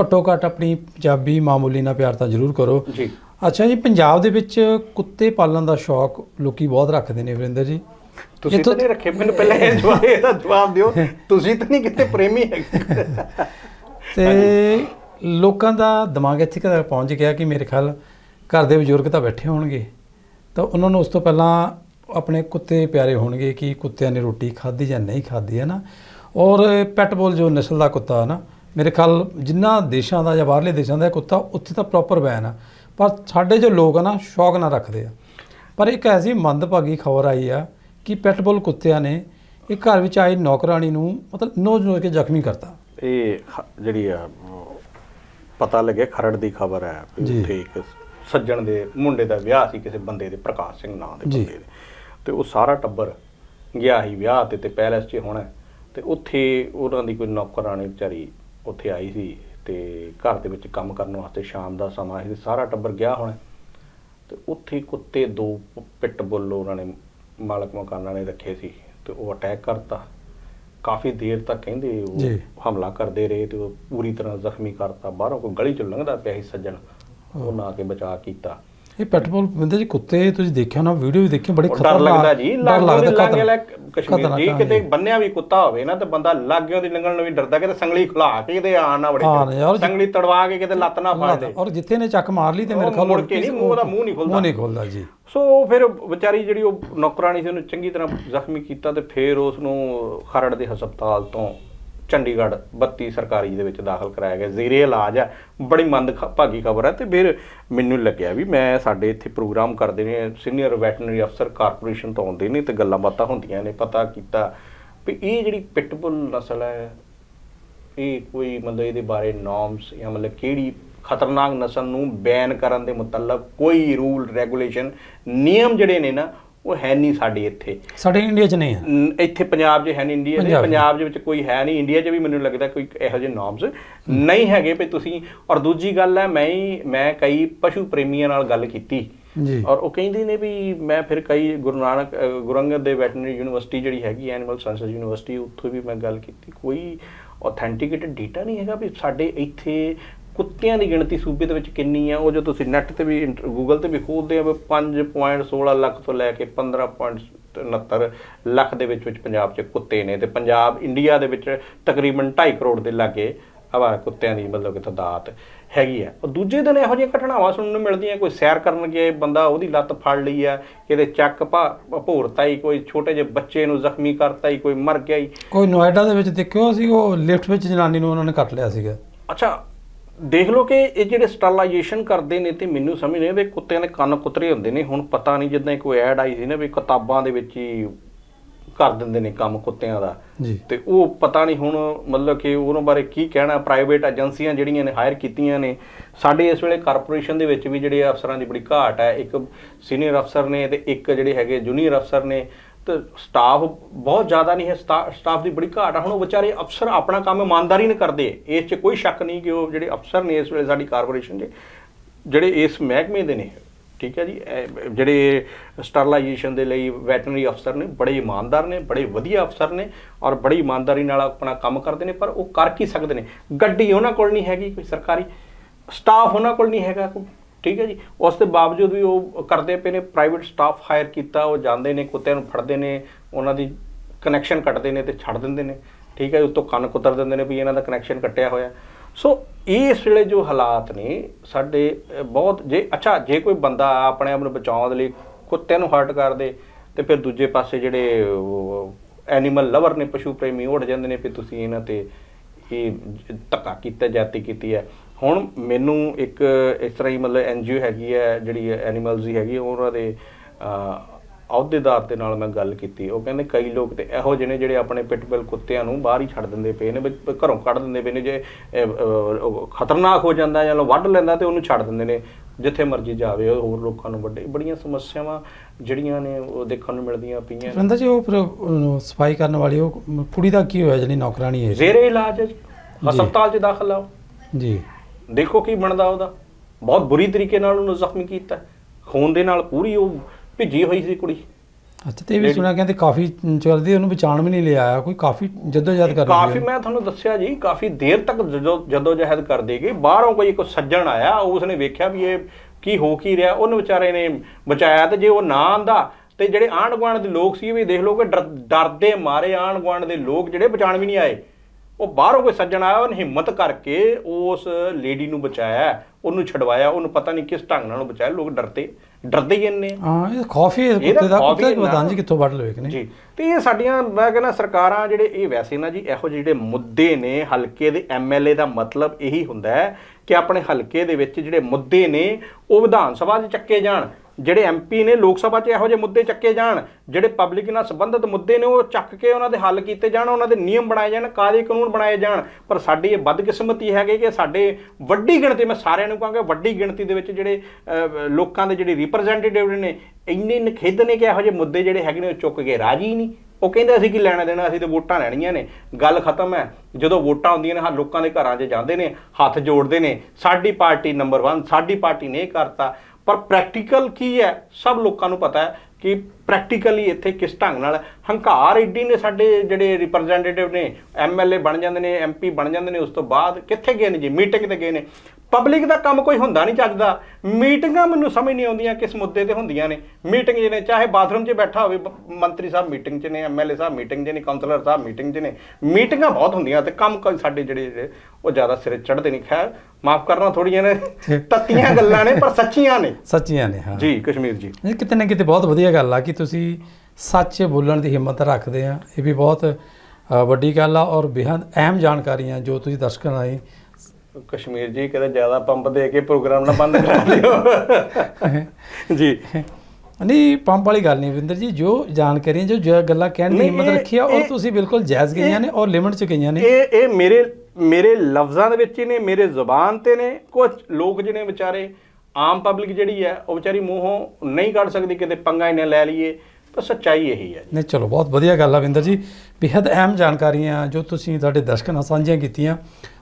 ਘੱਟੋ ਘੱਟ ਆਪਣੀ ਪੰਜਾਬੀ ਮਾਮੂਲੀ ਨਾਲ ਪਿਆਰ ਤਾਂ ਜ਼ਰੂਰ ਕਰੋ। ਜੀ। ਅੱਛਾ ਜੀ ਪੰਜਾਬ ਦੇ ਵਿੱਚ ਕੁੱਤੇ ਪਾਲਣ ਦਾ ਸ਼ੌਕ ਲੋਕੀ ਬਹੁਤ ਰੱਖਦੇ ਨੇ ਵਰਿੰਦਰ ਜੀ। ਤੁਸੀਂ ਤਾਂ ਨਹੀਂ ਰੱਖੇ ਮੈਨੂੰ ਪਹਿਲਾਂ ਇਹ ਜਵਾਬ ਇਹਦਾ ਜਵਾਬ ਦਿਓ। ਤੁਸੀਂ ਤਾਂ ਨਹੀਂ ਕਿਤੇ ਪ੍ਰੇਮੀ ਹੈਗੇ। ਤੇ ਲੋਕਾਂ ਦਾ ਦਿਮਾਗ ਇੱਥੇ ਤੱਕ ਪਹੁੰਚ ਗਿਆ ਕਿ ਮੇਰੇ ਖਿਆਲ ਘਰ ਦੇ ਬਜ਼ੁਰਗ ਤਾਂ ਬੈਠੇ ਹੋਣਗੇ। ਤਾਂ ਉਹਨਾਂ ਨੂੰ ਉਸ ਤੋਂ ਪਹਿਲਾਂ ਆਪਣੇ ਕੁੱਤੇ ਪਿਆਰੇ ਹੋਣਗੇ ਕਿ ਕੁੱਤਿਆਂ ਨੇ ਰੋਟੀ ਖਾਧੀ ਜਾਂ ਨਹੀਂ ਖਾਧੀ ਹੈ ਨਾ? ਔਰ ਪੈਟਬੁਲ ਜੋ ਨਸਲ ਦਾ ਕੁੱਤਾ ਹੈ ਨਾ? ਮੇਰੇ ਖਿਆਲ ਜਿੰਨਾ ਦੇਸ਼ਾਂ ਦਾ ਜਾਂ ਬਾਹਰਲੇ ਦੇਸ਼ਾਂ ਦਾ ਕੁੱਤਾ ਉੱਥੇ ਤਾਂ ਪ੍ਰੋਪਰ ਬੈਨ ਆ। ਪਰ ਸਾਡੇ ਜੋ ਲੋਕ ਆ ਨਾ ਸ਼ੌਕ ਨਾਲ ਰੱਖਦੇ ਆ। ਪਰ ਇੱਕ ਐਸੀ ਮੰਦਭਾਗੀ ਖਬਰ ਆਈ ਆ ਕਿ ਪੈਟਬੁਲ ਕੁੱਤਿਆਂ ਨੇ ਇਹ ਘਰ ਵਿੱਚ ਆਈ ਨੌਕਰਾਣੀ ਨੂੰ ਮਤਲਬ ਨੋਚ ਨੋਚ ਕੇ ਜ਼ਖਮੀ ਕਰਤਾ। ਇਹ ਖ- ਜਿਹੜੀ ਆ ਪਤਾ ਲੱਗਿਆ ਖਰੜ ਦੀ ਖਬਰ ਹੈ ਵੀ ਜੀ। ਉੱਥੇ ਇੱਕ ਸੱਜਣ ਦੇ ਮੁੰਡੇ ਦਾ ਵਿਆਹ ਸੀ ਕਿਸੇ ਬੰਦੇ ਦੇ ਪ੍ਰਕਾਸ਼ ਸਿੰਘ ਨਾਂ ਦੇ ਜੀ। ਬੰਦੇ ਦੇ। ਤੇ ਉਹ ਸਾਰਾ ਟੱਬਰ ਗਿਆ ਸੀ ਵਿਆਹ ਤੇ ਤੇ ਪੈਲਸ 'ਚ ਹੋਣਾ। ਤੇ ਉੱਥੇ ਉਹਨਾਂ ਦੀ ਕੋਈ ਨੌਕਰਾਣੀ ਵਿਚਾਰੀ ਉੱਥੇ ਆਈ ਸੀ। ਤੇ ਘਰ ਦੇ ਵਿੱਚ ਕੰਮ ਕਰਨ ਵਾਸਤੇ ਸ਼ਾਮ ਦਾ ਸਮਾਂ ਸੀ ਸਾਰਾ ਟੱਬਰ ਗਿਆ ਹੋਣਾ। ਤੇ ਉੱਥੇ ਕੁੱਤੇ ਦੋ ਪਿੱਟ ਬੁੱਲ ਉਹਨਾਂ ਨੇ ਮਾਲਕ ਮਕਾਨਾਂ ਨੇ ਰੱਖੇ ਸੀ ਤੇ ਉਹ ਅਟੈਕ ਕਰਤਾ। ਕਾਫੀ ਦੇਰ ਤੱਕ ਕਹਿੰਦੇ। ਉਹ ਹਮਲਾ ਕਰਦੇ ਰਹੇ ਤੇ ਉਹ ਪੂਰੀ ਤਰ੍ਹਾਂ ਜ਼ਖਮੀ ਕਰਤਾ। ਬਾਹਰੋਂ ਕੋਈ ਗਲੀ ਚ ਲੰਘਦਾ ਪਿਆ ਸੀ ਸੱਜਣ। ਉਹ ਨਾ ਕੇ ਬਚਾ ਕੀਤਾ। ਇਹ ਪੈਟਬੁਲ ਬੰਦੇ ਜੀ ਕੁੱਤੇ ਤੁਸੀਂ ਦੇਖਿਆ ਨਾ ਵੀਡੀਓ ਵੀ ਦੇਖੀ ਬੜੀ ਡਰ ਖਤਰਨਾਕ ਲੱਗਦਾ ਜੀ ਲੱਗਦਾ ਕਸ਼ਮੀਰ ਜੀ ਕਿਤੇ। ਬੰਨਿਆ ਵੀ ਕੁੱਤਾ ਹੋਵੇ ਨਾ ਤੇ ਬੰਦਾ ਲੱਗਿਓ ਦੀ ਲੰਘਣ ਨੂੰ ਵੀ ਡਰਦਾ ਕਿਤੇ ਸੰਗਲੀ ਖੁਲਾ ਕੇ ਕਿਤੇ ਆਣ ਨਾ ਵੜੇ ਹਾਂ ਨਾ ਯਾਰ, ਸੰਗਲੀ ਤੜਵਾ ਕੇ ਕਿਤੇ ਲੱਤ ਨਾ ਫਾੜ ਦੇ ਔਰ ਜਿੱਥੇ ਨੇ ਚੱਕ ਮਾਰ ਲਈ ਤੇ ਮੇਰੇ ਖਿਆਲ ਮੁੜ ਕੇ ਨਹੀਂ, ਮੂੰਹ ਮੂੰਹ ਨਹੀਂ ਖੁੱਲਦਾ। ਮੂੰਹ ਨਹੀਂ ਖੁੱਲਦਾ ਜੀ ਸੋ ਫਿਰ ਵਿਚਾਰੀ ਜਿਹੜੀ ਉਹ ਨੌਕਰਾਨੀ ਸੀ ਉਹਨੂੰ ਚੰਗੀ ਤਰ੍ਹਾਂ ਜ਼ਖਮੀ ਕੀਤਾ ਤੇ ਫਿਰ ਉਸ ਨੂੰ ਖਰੜ ਦੇ ਹਸਪਤਾਲ ਤੋਂ ਚੰਡੀਗੜ੍ਹ 32 ਸਰਕਾਰੀ ਦੇ ਵਿੱਚ ਦਾਖਲ ਕਰਾਇਆ ਗਿਆ। ਜ਼ੀਰੇ ਇਲਾਜ ਹੈ ਬੜੀ ਮੰਦ ਭਾਗੀ ਖਬਰ ਹੈ ਤੇ ਫਿਰ ਮੈਨੂੰ ਲੱਗਿਆ ਵੀ ਮੈਂ ਸਾਡੇ ਇੱਥੇ ਪ੍ਰੋਗਰਾਮ ਕਰਦੇ ਨੇ, ਸੀਨੀਅਰ ਵੈਟਰਨਰੀ ਅਫਸਰ ਕਾਰਪੋਰੇਸ਼ਨ ਤੋਂ ਆਉਂਦੇ ਨੇ ਤੇ ਗੱਲਾਂ ਬਾਤਾਂ ਹੁੰਦੀਆਂ ਨੇ, ਪਤਾ ਕੀਤਾ ਵੀ ਇਹ ਜਿਹੜੀ ਪਿਟਬੁਲ ਨਸਲ ਹੈ, ਇਹ ਕੋਈ ਮਤਲਬ ਇਹਦੇ ਬਾਰੇ ਨੋਰਮਸ ਜਾਂ ਮਤਲਬ ਕਿਹੜੀ ਖਤਰਨਾਕ ਨਸਲ ਨੂੰ ਬੈਨ ਕਰਨ ਦੇ ਮੁਤਲਕ ਕੋਈ ਰੂਲ ਰੈਗੂਲੇਸ਼ਨ ਨਿਯਮ ਜਿਹੜੇ ਨੇ ਨਾ ਉਹ ਹੈ ਨਹੀਂ ਸਾਡੇ ਇੱਥੇ। ਸਾਡੇ ਇੰਡੀਆ 'ਚ ਨਹੀਂ ਹੈ। ਨ- ਇੱਥੇ ਪੰਜਾਬ 'ਚ ਹੈ ਨਹੀਂ ਇੰਡੀਆ ਦੇ ਪੰਜਾਬ 'ਚ। ਪੰਜਾਬ ਦੇ ਵਿੱਚ ਕੋਈ ਹੈ ਨਹੀਂ ਇੰਡੀਆ 'ਚ ਵੀ ਮੈਨੂੰ ਲੱਗਦਾ ਕੋਈ ਇਹੋ ਜਿਹੇ ਨੋਰਮਸ ਨਹੀਂ ਹੈਗੇ ਵੀ ਤੁਸੀਂ ਔਰ ਦੂਜੀ ਗੱਲ ਹੈ ਮੈਂ ਹੀ ਮੈਂ ਕਈ ਪਸ਼ੂ ਪ੍ਰੇਮੀਆਂ ਨਾਲ ਗੱਲ ਕੀਤੀ। ਜੀ। ਔਰ ਉਹ ਕਹਿੰਦੇ ਨੇ ਵੀ ਮੈਂ ਫਿਰ ਕਈ ਗੁਰੂ ਨਾਨਕ ਅ, ਗੁਰੂ ਅੰਗਦ ਦੇ ਵੈਟਰਨਰੀ ਯੂਨੀਵਰਸਿਟੀ ਜਿਹੜੀ ਹੈਗੀ ਐਨੀਮਲ ਸਾਇੰਸਸ ਯੂਨੀਵਰਸਿਟੀ ਉੱਥੋਂ ਵੀ ਮੈਂ ਗੱਲ ਕੀਤੀ। ਕੋਈ ਆਥੈਂਟਿਕੇਟਡ ਡਾਟਾ ਨਹੀਂ ਹੈਗਾ ਵੀ ਸਾਡੇ ਇੱਥੇ ਕੁੱਤਿਆਂ ਦੀ ਗਿਣਤੀ ਸੂਬੇ ਦੇ ਵਿੱਚ ਕਿੰਨੀ ਆ? ਉਹ ਜੋ ਤੁਸੀਂ ਨੈਟ ਤੇ ਵੀ ਗੂਗਲ ਤੇ ਵੀ ਖੋਲਦੇ ਆ ਵੀ 5.16 ਲੱਖ ਤੋਂ ਲੈ ਕੇ 15.69 ਲੱਖ ਦੇ ਵਿੱਚ ਵਿੱਚ ਪੰਜਾਬ 'ਚ ਕੁੱਤੇ ਨੇ। ਤੇ ਪੰਜਾਬ ਇੰਡੀਆ ਦੇ ਵਿੱਚ ਤਕਰੀਬਨ 2.5 ਕਰੋੜ ਦੇ ਲਾਗੇ ਆਵਾਰਾ ਕੁੱਤਿਆਂ ਦੀ ਮਤਲਬ ਕਿ ਤਦਾਦ ਹੈਗੀ ਆ। ਉਹ ਦੂਜੇ ਦਿਨ ਇਹੋ ਜਿਹੀਆਂ ਘਟਨਾਵਾਂ ਸੁਣਨ ਨੂੰ ਮਿਲਦੀਆਂ ਕੋਈ ਸੈਰ ਕਰਨ ਗਿਆ ਬੰਦਾ ਉਹਦੀ ਲੱਤ ਫੜ ਲਈ ਆ ਕਿਤੇ ਚੱਕ ਭਾ- ਭੋਰਤਾ ਹੀ ਕੋਈ ਛੋਟੇ ਜਿਹੇ ਬੱਚੇ ਨੂੰ ਜ਼ਖਮੀ ਕਰਤਾ ਹੀ ਕੋਈ ਮਰ ਗਿਆ ਹੀ ਕੋਈ ਨੋਇਡਾ ਦੇ ਵਿੱਚ ਦੇਖਿਓ ਅਸੀਂ ਉਹ ਲਿਫਟ ਵਿੱਚ ਜਨਾਨੀ ਨੂੰ ਉਹਨਾਂ ਨੇ ਕੱਟ ਲਿਆ ਸੀਗਾ। ਅੱਛਾ ਦੇਖ ਲਓ ਕਿ ਇਹ ਜਿਹੜੇ ਸਟਰਲਾਈਜੇਸ਼ਨ ਕਰਦੇ ਨੇ ਤੇ ਮੈਨੂੰ ਸਮਝ ਨਹੀਂ ਆਉਂਦੇ ਕੁੱਤਿਆਂ ਦੇ ਕੰਨ ਕੁਤਰੇ ਹੁੰਦੇ ਨੇ ਹੁਣ ਪਤਾ ਨਹੀਂ ਜਿੱਦਾਂ ਕੋਈ ਐਡ ਆਈ ਸੀ ਨਾ ਵੀ ਕਿਤਾਬਾਂ ਦੇ ਵਿੱਚ ਹੀ ਕਰ ਦਿੰਦੇ ਨੇ ਕੰਮ ਕੁੱਤਿਆਂ ਦਾ। ਤੇ ਉਹ ਪਤਾ ਨਹੀਂ ਹੁਣ ਮਤਲਬ ਕਿ ਉਹਨਾਂ ਬਾਰੇ ਕੀ ਕਹਿਣਾ ਪ੍ਰਾਈਵੇਟ ਏਜੰਸੀਆਂ ਜਿਹੜੀਆਂ ਨੇ ਹਾਇਰ ਕੀਤੀਆਂ ਨੇ। ਸਾਡੇ ਇਸ ਵੇਲੇ ਕਾਰਪੋਰੇਸ਼ਨ ਦੇ ਵਿੱਚ ਵੀ ਜਿਹੜੇ ਅਫਸਰਾਂ ਦੀ ਬੜੀ ਘਾਟ ਹੈ। ਇੱਕ ਸੀਨੀਅਰ ਅਫਸਰ ਨੇ ਤੇ ਇੱਕ ਜਿਹੜੇ ਹੈਗੇ ਜੂਨੀਅਰ ਅਫਸਰ ਨੇ। ਸਟਾਫ ਬਹੁਤ ਜ਼ਿਆਦਾ ਨਹੀਂ ਹੈ ਸਟਾਫ ਦੀ ਬੜੀ ਘਾਟ ਹੈ ਹੁਣ ਉਹ ਵਿਚਾਰੇ ਅਫਸਰ ਆਪਣਾ ਕੰਮ ਇਮਾਨਦਾਰੀ ਨਾਲ ਕਰਦੇ। ਇਸ 'ਚ ਕੋਈ ਸ਼ੱਕ ਨਹੀਂ ਕਿ ਉਹ ਜਿਹੜੇ ਅਫਸਰ ਨੇ ਇਸ ਵੇਲੇ ਸਾਡੀ ਕਾਰਪੋਰੇਸ਼ਨ ਦੇ, ਜਿਹੜੇ ਇਸ ਮਹਿਕਮੇ ਦੇ ਨੇ, ਠੀਕ ਹੈ ਜੀ ਜਿਹੜੇ ਸਟਰਲਾਈਜੇਸ਼ਨ ਦੇ ਲਈ ਵੈਟਰਨਰੀ ਅਫਸਰ ਨੇ, ਬੜੇ ਇਮਾਨਦਾਰ ਨੇ, ਬੜੇ ਵਧੀਆ ਅਫਸਰ ਨੇ ਔਰ ਬੜੀ ਇਮਾਨਦਾਰੀ ਨਾਲ ਆਪਣਾ ਕੰਮ ਕਰਦੇ ਨੇ, ਪਰ ਉਹ ਕਰ ਕੀ ਸਕਦੇ ਨੇ? ਗੱਡੀ ਉਹਨਾਂ ਕੋਲ ਨਹੀਂ ਹੈਗੀ, ਕੋਈ ਸਰਕਾਰੀ। ਸਟਾਫ ਉਹਨਾਂ ਕੋਲ ਨਹੀਂ ਹੈਗਾ ਕੋਈ। ਠੀਕ ਹੈ ਜੀ? ਉਸ ਦੇ ਬਾਵਜੂਦ ਵੀ ਉਹ ਕਰਦੇ ਪਏ ਨੇ ਪ੍ਰਾਈਵੇਟ ਸਟਾਫ ਹਾਇਰ ਕੀਤਾ, ਉਹ ਜਾਂਦੇ ਨੇ, ਕੁੱਤਿਆਂ ਨੂੰ ਫੜਦੇ ਨੇ, ਉਹਨਾਂ ਦੀ ਕਨੈਕਸ਼ਨ ਕੱਟਦੇ ਨੇ ਤੇ ਛੱਡ ਦਿੰਦੇ ਨੇ। ਠੀਕ ਹੈ, ਉੱਤੋਂ ਕੰਨ ਕੁਤਰ ਦਿੰਦੇ ਨੇ ਵੀ ਇਹਨਾਂ ਦਾ ਕਨੈਕਸ਼ਨ ਕੱਟਿਆ ਹੋਇਆ। ਸੋ ਇਸ ਵੇਲੇ ਜੋ ਹਾਲਾਤ ਨੇ, ਸਾਡੇ ਬਹੁਤ, ਜੇ, ਅੱਛਾ, ਜੇ ਕੋਈ ਬੰਦਾ ਆਪਣੇ ਆਪ ਨੂੰ ਬਚਾਉਣ ਦੇ ਲਈ ਕੁੱਤਿਆਂ ਨੂੰ ਹਰਟ ਕਰਦੇ ਤੇ ਫਿਰ ਦੂਜੇ ਪਾਸੇ ਜਿਹੜੇ ਐਨੀਮਲ ਲਵਰ ਨੇ, ਪਸ਼ੂ ਪ੍ਰੇਮੀ ਉੱਡ ਜਾਂਦੇ ਨੇ ਵੀ ਤੁਸੀਂ ਇਹਨਾਂ ਤੇ ਇਹ ਧੱਕਾ ਕੀਤਾ, ਜਾਤੀ ਕੀਤੀ ਹੈ। ਹੁਣ ਮੈਨੂੰ ਇੱਕ ਇਸ ਤਰ੍ਹਾਂ ਹੀ ਮਤਲਬ ਐਨਜੀਓ ਹੈਗੀ ਹੈ ਜਿਹੜੀ ਐਨੀਮਲਸ ਦੀ ਹੈਗੀ ਉਹਨਾਂ ਦੇ ਅਹ, ਅਹੁਦੇਦਾਰ ਦੇ ਨਾਲ ਮੈਂ ਗੱਲ ਕੀਤੀ ਉਹ ਕਹਿੰਦੇ ਕਈ ਲੋਕ ਤੇ ਇਹੋ ਜਿਹੇ ਨੇ ਜਿਹੜੇ ਆਪਣੇ ਪਿਟਬਲ ਕੁੱਤਿਆਂ ਨੂੰ ਬਾਹਰ ਹੀ ਛੱਡ ਦਿੰਦੇ ਪਏ ਨੇ ਘਰੋਂ ਕੱਢ ਦਿੰਦੇ ਪਏ ਨੇ ਜੇ ਖਤਰਨਾਕ ਹੋ ਜਾਂਦਾ ਜਾਂ ਵੱਢ ਲੈਂਦਾ ਤੇ ਉਹਨੂੰ ਛੱਡ ਦਿੰਦੇ ਨੇ ਜਿੱਥੇ ਮਰਜ਼ੀ ਜਾਵੇ ਹੋਰ ਲੋਕਾਂ ਨੂੰ ਵੱਡੇ ਬੜੀਆਂ ਸਮੱਸਿਆਵਾਂ ਜਿਹੜੀਆਂ ਨੇ ਉਹ ਦੇਖਣ ਨੂੰ ਮਿਲਦੀਆਂ ਪਈਆਂ ਨੇ। ਵਰਿੰਦਰ ਜੀ ਉਹ ਫਿਰ ਸਫ਼ਾਈ ਕਰਨ ਵਾਲੀ ਉਹ ਕੁੜੀ ਦਾ ਕੀ ਹੋਇਆ ਜਿਹੜੀ ਨੌਕਰਾਨੀ ਹੈ ਜ਼ੇਰੇ ਇਲਾਜ। ਹਸਪਤਾਲ 'ਚ ਦਾਖਲ ਆ। ਜੀ ਦੇਖੋ ਕੀ ਬਣਦਾ ਉਹਦਾ। ਬਹੁਤ ਬੁਰੀ ਤਰੀਕੇ ਨਾਲ ਉਹਨੂੰ ਜ਼ਖਮੀ ਕੀਤਾ। ਖੂਨ ਦੇ ਨਾਲ ਪੂਰੀ ਉਹ ਭਿੱਜੀ ਹੋਈ ਸੀ ਕੁੜੀ। ਅੱਛਾ ਤੇ ਇਹ ਵੀ ਸੁਣਿਆ ਕਹਿੰਦੇ ਕਾਫੀ ਚਲਦੀ ਉਹਨੂੰ ਬਚਾਉਣ ਵੀ ਨਹੀਂ ਲਿਆ ਆਇਆ ਕੋਈ ਕਾਫੀ ਜਦੋਜਹਿਦ ਕਰ ਰਹੀ ਕਾਫੀ ਮੈਂ ਤੁਹਾਨੂੰ ਦੱਸਿਆ ਜੀ ਕਾਫੀ ਦੇਰ ਤੱਕ ਜਦੋਂ ਜਦੋਂ ਜਹਿਦ ਕਰਦੇ ਗਏ ਬਾਹਰੋਂ ਕੋਈ ਇੱਕ ਸੱਜਣ ਆਇਆ ਉਸਨੇ ਵੇਖਿਆ ਵੀ ਇਹ ਕੀ ਹੋ ਕੀ ਰਿਹਾ। ਉਹਨੂੰ ਵਿਚਾਰੇ ਨੇ ਬਚਾਇਆ ਤੇ ਜੇ ਉਹ ਨਾ ਆਂਦਾ ਤੇ ਜਿਹੜੇ ਆਂਢ ਗੁਆਂਢ ਦੇ ਲੋਕ ਸੀ ਵੀ ਦੇਖ ਲਓ ਕਿ ਡਰ- ਡਰਦੇ ਮਾਰੇ ਆਂਢ ਗੁਆਂਢ ਦੇ ਲੋਕ ਜਿਹੜੇ ਬਚਾਣ ਵੀ ਨਹੀਂ ਆਏ। ਉਹ ਬਾਹਰੋਂ ਕੋਈ ਸੱਜਣ ਆਇਆ ਉਹਨੇ ਹਿੰਮਤ ਕਰਕੇ ਉਸ ਲੇਡੀ ਨੂੰ ਬਚਾਇਆ ਉਹਨੂੰ ਛਡਵਾਇਆ ਉਹਨੂੰ ਪਤਾ ਨਹੀਂ ਕਿਸ ਢੰਗ ਨਾਲ ਬਚਾਇਆ ਲੋਕ ਡਰਦੇ ਡਰਦੇ ਹੀ ਇੰਨੇ। ਹਾਂ ਇਹ ਖੌਫ ਹੀ ਕੁੱਤੇ ਦਾ ਕੁੱਤੇ। ਪਤਾ ਨਹੀਂ ਕਿੱਥੋਂ ਵੱਢ ਲਵੇ ਕਿ ਨਹੀਂ ਜੀ ਤੇ ਇਹ ਸਾਡੀਆਂ ਮੈਂ ਕਹਿੰਦਾ ਸਰਕਾਰਾਂ ਜਿਹੜੇ ਇਹ ਵੈਸੇ ਨਾ ਜੀ ਇਹੋ ਜਿਹੇ ਜਿਹੜੇ ਮੁੱਦੇ ਨੇ ਹਲਕੇ ਦੇ ਐਮਐਲਏ ਦਾ ਮਤਲਬ ਇਹੀ ਹੁੰਦਾ ਹੈ ਕਿ ਆਪਣੇ ਹਲਕੇ ਦੇ ਵਿੱਚ ਜਿਹੜੇ ਮੁੱਦੇ ਨੇ ਉਹ ਵਿਧਾਨ ਸਭਾ 'ਚ ਚੱਕੇ ਜਾਣ ਜਿਹੜੇ ਐਮਪੀ ਨੇ ਲੋਕ ਸਭਾ 'ਚ ਇਹੋ ਜਿਹੇ ਮੁੱਦੇ ਚੱਕੇ ਜਾਣ, ਜਿਹੜੇ ਪਬਲਿਕ ਨਾਲ ਸੰਬੰਧਿਤ ਮੁੱਦੇ ਨੇ ਉਹ ਚੱਕ ਕੇ ਉਹਨਾਂ ਦੇ ਹੱਲ ਕੀਤੇ ਜਾਣ, ਉਹਨਾਂ ਦੇ ਨਿਯਮ ਬਣਾਏ ਜਾਣ ਕਾਇਦੇ ਕਾਨੂੰਨ ਬਣਾਏ ਜਾਣ। ਪਰ ਸਾਡੀ ਇਹ ਬਦਕਿਸਮਤੀ ਹੈਗੀ ਕਿ ਸਾਡੇ ਵੱਡੀ ਗਿਣਤੀ, ਮੈਂ ਸਾਰਿਆਂ ਨੂੰ ਕਹਾਂਗਾ ਵੱਡੀ ਗਿਣਤੀ ਦੇ ਵਿੱਚ ਜਿਹੜੇ ਲੋਕਾਂ ਦੇ ਜਿਹੜੇ ਰਿਪਰੈਜ਼ੈਂਟੇਟਿਵ ਨੇ, ਇੰਨੇ ਨਖੇਧ ਨੇ ਕਿ ਇਹੋ ਜਿਹੇ ਮੁੱਦੇ ਜਿਹੜੇ ਹੈਗੇ ਨੇ ਉਹ ਚੁੱਕ ਕੇ ਰਾਜੀ ਨਹੀਂ। ਉਹ ਕਹਿੰਦੇ ਅਸੀਂ ਕੀ ਲੈਣਾ ਦੇਣਾ, ਅਸੀਂ ਤੇ ਵੋਟਾਂ ਲੈਣੀਆਂ ਨੇ। ਗੱਲ ਖਤਮ ਹੈ। ਜਦੋਂ ਵੋਟਾਂ ਆਉਂਦੀਆਂ ਨੇ, ਹਾਂ, ਲੋਕਾਂ ਦੇ ਘਰਾਂ 'ਚ ਜਾਂਦੇ ਨੇ, ਹੱਥ ਜੋੜਦੇ ਨੇ, ਸਾਡੀ ਪਾਰਟੀ ਨੰਬਰ 1 ਸਾਡੀ ਪਾਰਟੀ ਨੇ ਇਹ ਕਰਤਾ। ਪਰ ਪ੍ਰੈਕਟੀਕਲ ਕੀ ਹੈ? ਸਭ ਲੋਕਾਂ ਨੂੰ ਪਤਾ ਹੈ ਕਿ ਪ੍ਰੈਕਟੀਕਲੀ ਇੱਥੇ ਕਿਸ ਢੰਗ ਨਾਲ ਹੰਕਾਰ ਏਡੀ ਨੇ ਸਾਡੇ ਜਿਹੜੇ ਰਿਪਰੈਜ਼ੈਂਟੇਟਿਵ ਨੇ ਐਮਐਲਏ ਬਣ ਜਾਂਦੇ ਨੇ ਐਮਪੀ ਬਣ ਜਾਂਦੇ ਨੇ, ਉਸ ਤੋਂ ਬਾਅਦ ਕਿੱਥੇ ਗਏ ਨੇ ਜੀ? ਮੀਟਿੰਗ ਤੇ ਗਏ ਨੇ। ਪਬਲਿਕ ਦਾ ਕੰਮ ਕੋਈ ਹੁੰਦਾ ਨਹੀਂ ਚੱਜਦਾ ਮੀਟਿੰਗਾਂ ਮੈਨੂੰ ਸਮਝ ਨਹੀਂ ਆਉਂਦੀਆਂ ਕਿਸ ਮੁੱਦੇ ਤੇ ਹੁੰਦੀਆਂ ਨੇ। ਮੀਟਿੰਗ ਜਿਹਨੇ ਚਾਹੇ ਬਾਥਰੂਮ 'ਚ ਬੈਠਾ ਹੋਵੇ ਮੰਤਰੀ ਸਾਹਿਬ ਮੀਟਿੰਗ 'ਚ ਨੇ ਐਮਐਲਏ ਸਾਹਿਬ ਮੀਟਿੰਗ 'ਚ ਨੇ ਕਾਉਂਸਲਰ ਸਾਹਿਬ ਮੀਟਿੰਗ 'ਚ ਨੇ। ਮੀਟਿੰਗਾਂ ਬਹੁਤ ਹੁੰਦੀਆਂ ਤੇ ਕੰਮ ਕੋਈ ਸਾਡੇ ਜਿਹੜੇ ਉਹ ਜ਼ਿਆਦਾ ਸਿਰੇ ਚੜ੍ਹਦੇ ਨਹੀਂ। ਖੈਰ ਮਾਫ ਕਰਨਾ ਥੋੜੀਆਂ ਨੇ। ਤੱਤੀਆਂ ਗੱਲਾਂ ਨੇ ਪਰ ਸੱਚੀਆਂ ਨੇ। ਸੱਚੀਆਂ ਨੇ ਹਾਂ। ਜੀ ਕਸ਼ਮੀਰ ਜੀ। ਕਿਤੇ ਨਾ ਕਿਤੇ ਬਹੁਤ ਵਧੀਆ ਗੱਲ ਆ ਕਿ ਤੁਸੀਂ ਸੱਚ ਬੋਲਣ ਦੀ ਹਿੰਮਤ ਰੱਖਦੇ ਆ। ਇਹ ਵੀ ਬਹੁਤ ਵੱਡੀ ਗੱਲ ਆ ਔਰ ਬੇहद ਅਹਿਮ ਜਾਣਕਾਰੀਆਂ ਜੋ ਤੁਸੀਂ ਦਰਸ਼ਕਾਂ ਰਾਹੀਂ ਕਸ਼ਮੀਰ ਜੀ ਕਿਤੇ ਜ਼ਿਆਦਾ ਪੰਪ ਦੇ ਕੇ ਪ੍ਰੋਗਰਾਮ ਨਾ ਬੰਦ ਕਰਾ ਦਿਓ ਜੀ। ਨਹੀਂ ਪੰਪ ਵਾਲੀ ਗੱਲ ਨਹੀਂ ਵਿੰਦਰ ਜੀ ਜੋ ਜਾਣਕਾਰੀਆਂ ਜੋ ਗੱਲਾਂ ਕਹਿਣ ਦੀ ਹਿੰਮਤ ਰੱਖੀ ਆ ਔਰ ਤੁਸੀਂ ਬਿਲਕੁਲ ਜਾਇਜ਼ ਗਈਆਂ ਨੇ ਔਰ ਲਿਮਿਟ ਚ ਗਈਆਂ ਨੇ। ਇਹ ਇਹ ਮੇਰੇ ਮੇਰੇ ਲਫ਼ਜ਼ਾਂ ਦੇ ਵਿੱਚ ਹੀ ਨੇ ਮੇਰੇ ਜ਼ੁਬਾਨ ਤੇ ਨੇ। ਕੁਝ ਲੋਕ ਜਿਹਨੇ ਵਿਚਾਰੇ ਆਮ ਪਬਲਿਕ ਜਿਹੜੀ ਹੈ ਉਹ ਵਿਚਾਰੀ ਮੂੰਹੋਂ ਨਹੀਂ ਕੱਢ ਸਕਦੀ ਕਿਤੇ ਪੰਗਾ ਹੀ ਨਾ ਲੈ ਲਈਏ। ਤਾਂ ਸੱਚਾਈ ਇਹੀ ਹੈ ਨਹੀਂ, ਚਲੋ, ਬਹੁਤ ਵਧੀਆ ਗੱਲ ਆ ਵਿੰਦਰ ਜੀ। ਬੇहद ਅਹਿਮ ਜਾਣਕਾਰੀਆਂ ਜੋ ਤੁਸੀਂ ਤੁਹਾਡੇ ਦਰਸ਼ਕਾਂ ਨਾਲ ਸਾਂਝੀਆਂ ਕੀਤੀਆਂ।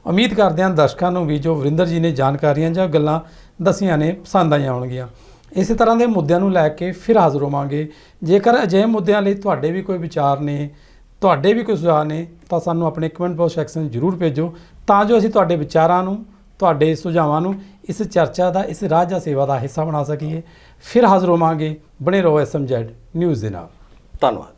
ਉਮੀਦ ਕਰਦੇ ਹਾਂ ਦਰਸ਼ਕਾਂ ਨੂੰ ਵੀ ਜੋ ਵਰਿੰਦਰ ਜੀ ਨੇ ਜਾਣਕਾਰੀਆਂ ਜਾਂ ਗੱਲਾਂ ਦਸੀਆਂ ਨੇ, ਪਸੰਦ ਆਈਆਂ ਹੋਣਗੀਆਂ। ਇਸੇ ਤਰ੍ਹਾਂ ਦੇ ਮੁੱਦਿਆਂ ਨੂੰ ਲੈ ਕੇ ਫਿਰ ਹਾਜ਼ਰ ਹੋਵਾਂਗੇ। ਜੇਕਰ ਅਜਿਹੇ ਮੁੱਦਿਆਂ ਲਈ ਤੁਹਾਡੇ ਵੀ ਕੋਈ ਵਿਚਾਰ ਨੇ, ਤੁਹਾਡੇ ਵੀ ਕੋਈ ਸੁਝਾਅ ਨੇ, ਤਾਂ ਸਾਨੂੰ ਆਪਣੇ ਕਮੈਂਟ ਬਾਕਸ ਸੈਕਸ਼ਨ ਜ਼ਰੂਰ ਭੇਜੋ। ਤਾਂ ਜੋ ਅਸੀਂ ਤੁਹਾਡੇ ਵਿਚਾਰਾਂ ਨੂੰ, ਤੁਹਾਡੇ ਸੁਝਾਵਾਂ ਨੂੰ, ਇਸ ਚਰਚਾ ਦਾ, ਇਸ ਰਾਜ ਜਾਂ ਸੇਵਾ ਦਾ ਹਿੱਸਾ ਬਣਾ ਸਕੀਏ। ਫਿਰ ਹਾਜ਼ਰ ਹੋਵਾਂਗੇ ਬਣੇ ਰਹੋ ਐਸਐਮਜ਼ੈਡ ਨਿਊਜ਼ ਦੇ ਨਾਲ। ਧੰਨਵਾਦ।